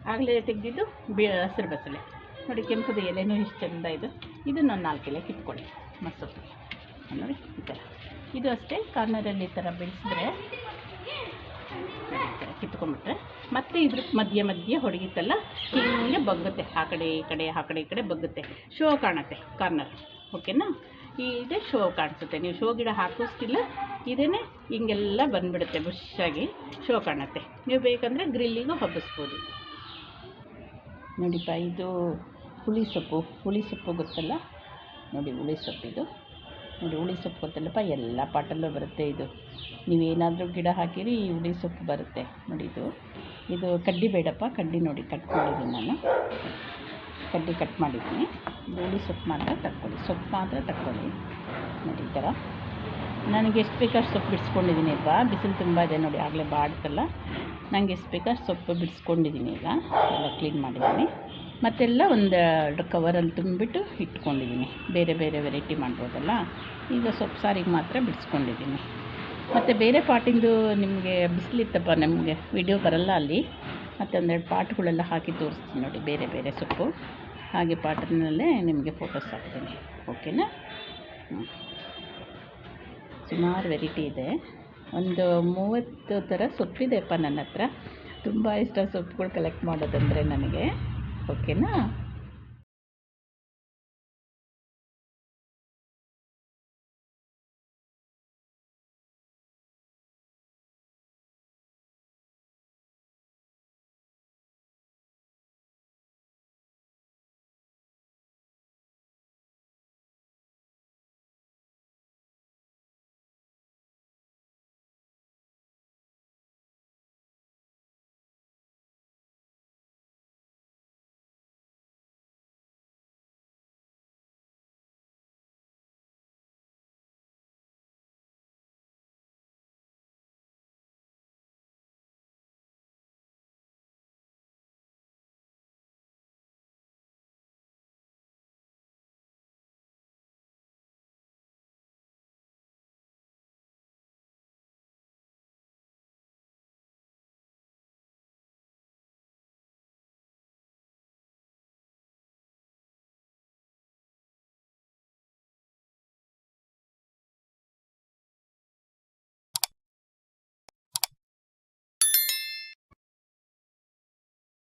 ಆಗಲೇ ತೆಗೆದಿದ್ದು ಬಿ ಹಸಿರು ಬಸಳೆ. ನೋಡಿ, ಕೆಂಪುದು ಎಲೆನೂ ಎಷ್ಟು ಚೆಂದ ಇದು. ಇದನ್ನು ನಾಲ್ಕು ಎಲೆ ಕಿತ್ಕೊಳ್ಳಿ. ಮಸೊಪ್ಪು ನೋಡಿ, ಈ ಥರ ಇದು ಅಷ್ಟೇ, ಕಾರ್ನರಲ್ಲಿ ಈ ಥರ ಬೆಳೆಸಿದ್ರೆ ಕಿತ್ಕೊಂಡ್ಬಿಟ್ರೆ. ಮತ್ತೆ ಇದ್ರ ಮಧ್ಯೆ ಮಧ್ಯೆ ಹೊಡೆಯುತ್ತಲ್ಲ, ಹಿಂಗೆ ಬಗ್ಗುತ್ತೆ. ಆ ಕಡೆ, ಈ ಕಡೆ, ಆ ಕಡೆ, ಈ ಕಡೆ ಬಗ್ಗುತ್ತೆ. ಶೋ ಕಾಣುತ್ತೆ ಕಾರ್ನರ್. ಓಕೆನಾ ಇದೇ ಶೋ ಕಾಣಿಸುತ್ತೆ. ನೀವು ಶೋ ಗಿಡ ಹಾಕಿಸ್ತಿಲ್ಲ ಇದೇ ಹಿಂಗೆಲ್ಲ ಬಂದುಬಿಡುತ್ತೆ ಬುಷಾಗಿ ಶೋ ಕಾಣುತ್ತೆ. ನೀವು ಬೇಕಂದರೆ ಗ್ರಿಲ್ಲಿಗೂ ಹಬ್ಬಿಸ್ಬೋದು. ನೋಡಿಪ್ಪ, ಇದು ಹುಳಿ ಸೊಪ್ಪು. ಹುಳಿ ಸೊಪ್ಪು ಗೊತ್ತಲ್ಲ? ನೋಡಿ, ಹುಳಿ ಸೊಪ್ಪಿದು ನೋಡಿ, ಹುಳಿ ಸೊಪ್ಪು ಗೊತ್ತಲ್ಲಪ್ಪ, ಎಲ್ಲ ಪಾಟಲ್ಲೂ ಬರುತ್ತೆ ಇದು. ನೀವೇನಾದರೂ ಗಿಡ ಹಾಕಿರಿ, ಈ ಹುಳಿ ಸೊಪ್ಪು ಬರುತ್ತೆ. ನೋಡಿ ಇದು. ಇದು ಕಡ್ಡಿ ಬೇಡಪ್ಪ, ಕಡ್ಡಿ ನೋಡಿ, ಕಟ್ ಮಾಡಿದ್ದೀನಿ ನಾನು. ಕಡ್ಡಿ ಕಟ್ ಮಾಡಿದ್ದೀನಿ. ಹುಳಿ ಸೊಪ್ಪು ಮಾತ್ರ ತಕ್ಕೊಳ್ಳಿ. ಸೊಪ್ಪು ಮಾತ್ರ ತಕ್ಕೊಳ್ಳಿ. ನೋಡಿ, ಈ ಥರ. ನನಗೆ ಎಷ್ಟು ಬೇಕಾದ್ರೆ ಸೊಪ್ಪು ಬಿಡಿಸ್ಕೊಂಡಿದ್ದೀನಿ ಈಗ. ಬಿಸಿಲು ತುಂಬ ಇದೆ ನೋಡಿ, ಆಗಲೇ ಬಾಡ್ತಲ್ಲ. ನನಗೆ ಎಷ್ಟು ಬೇಕಾದ್ರೆ ಸೊಪ್ಪು ಬಿಡಿಸ್ಕೊಂಡಿದ್ದೀನಿ ಈಗ. ಎಲ್ಲ ಕ್ಲೀನ್ ಮಾಡಿದ್ದೀನಿ. ಮತ್ತೆಲ್ಲ ಒಂದು ಕವರಲ್ಲಿ ತುಂಬಿಬಿಟ್ಟು ಇಟ್ಕೊಂಡಿದ್ದೀನಿ. ಬೇರೆ ಬೇರೆ ವೆರೈಟಿ ಮಾಡ್ಬೋದಲ್ಲ ಈಗ ಸೊಪ್ಪು ಸಾರಿಗೆ ಮಾತ್ರ ಬಿಡಿಸ್ಕೊಂಡಿದ್ದೀನಿ. ಮತ್ತು ಬೇರೆ ಪಾಟಿಂದು ನಿಮಗೆ ಬಿಸಿಲಿತ್ತಪ್ಪ ನಿಮಗೆ ವಿಡಿಯೋ ಬರಲ್ಲ ಅಲ್ಲಿ. ಮತ್ತು ಒಂದೆರಡು ಪಾಟ್ಗಳೆಲ್ಲ ಹಾಕಿ ತೋರಿಸ್ತೀನಿ ನೋಡಿ, ಬೇರೆ ಬೇರೆ ಸೊಪ್ಪು. ಹಾಗೆ ಪಾಟ್ನಲ್ಲೇ ನಿಮಗೆ ಫೋಟೋಸ್ ಹಾಕ್ತೀನಿ. ಓಕೆನಾ ಸುಮಾರು ವೆರೈಟಿ ಇದೆ. ಒಂದು ಮೂವತ್ತು ಥರ ಸೊಪ್ಪಿದೆಯಪ್ಪ ನನ್ನ ಹತ್ರ. ತುಂಬ ಇಷ್ಟ ಸೊಪ್ಪುಗಳು ಕಲೆಕ್ಟ್ ಮಾಡೋದಂದರೆ ನನಗೆ. ఓకేనా?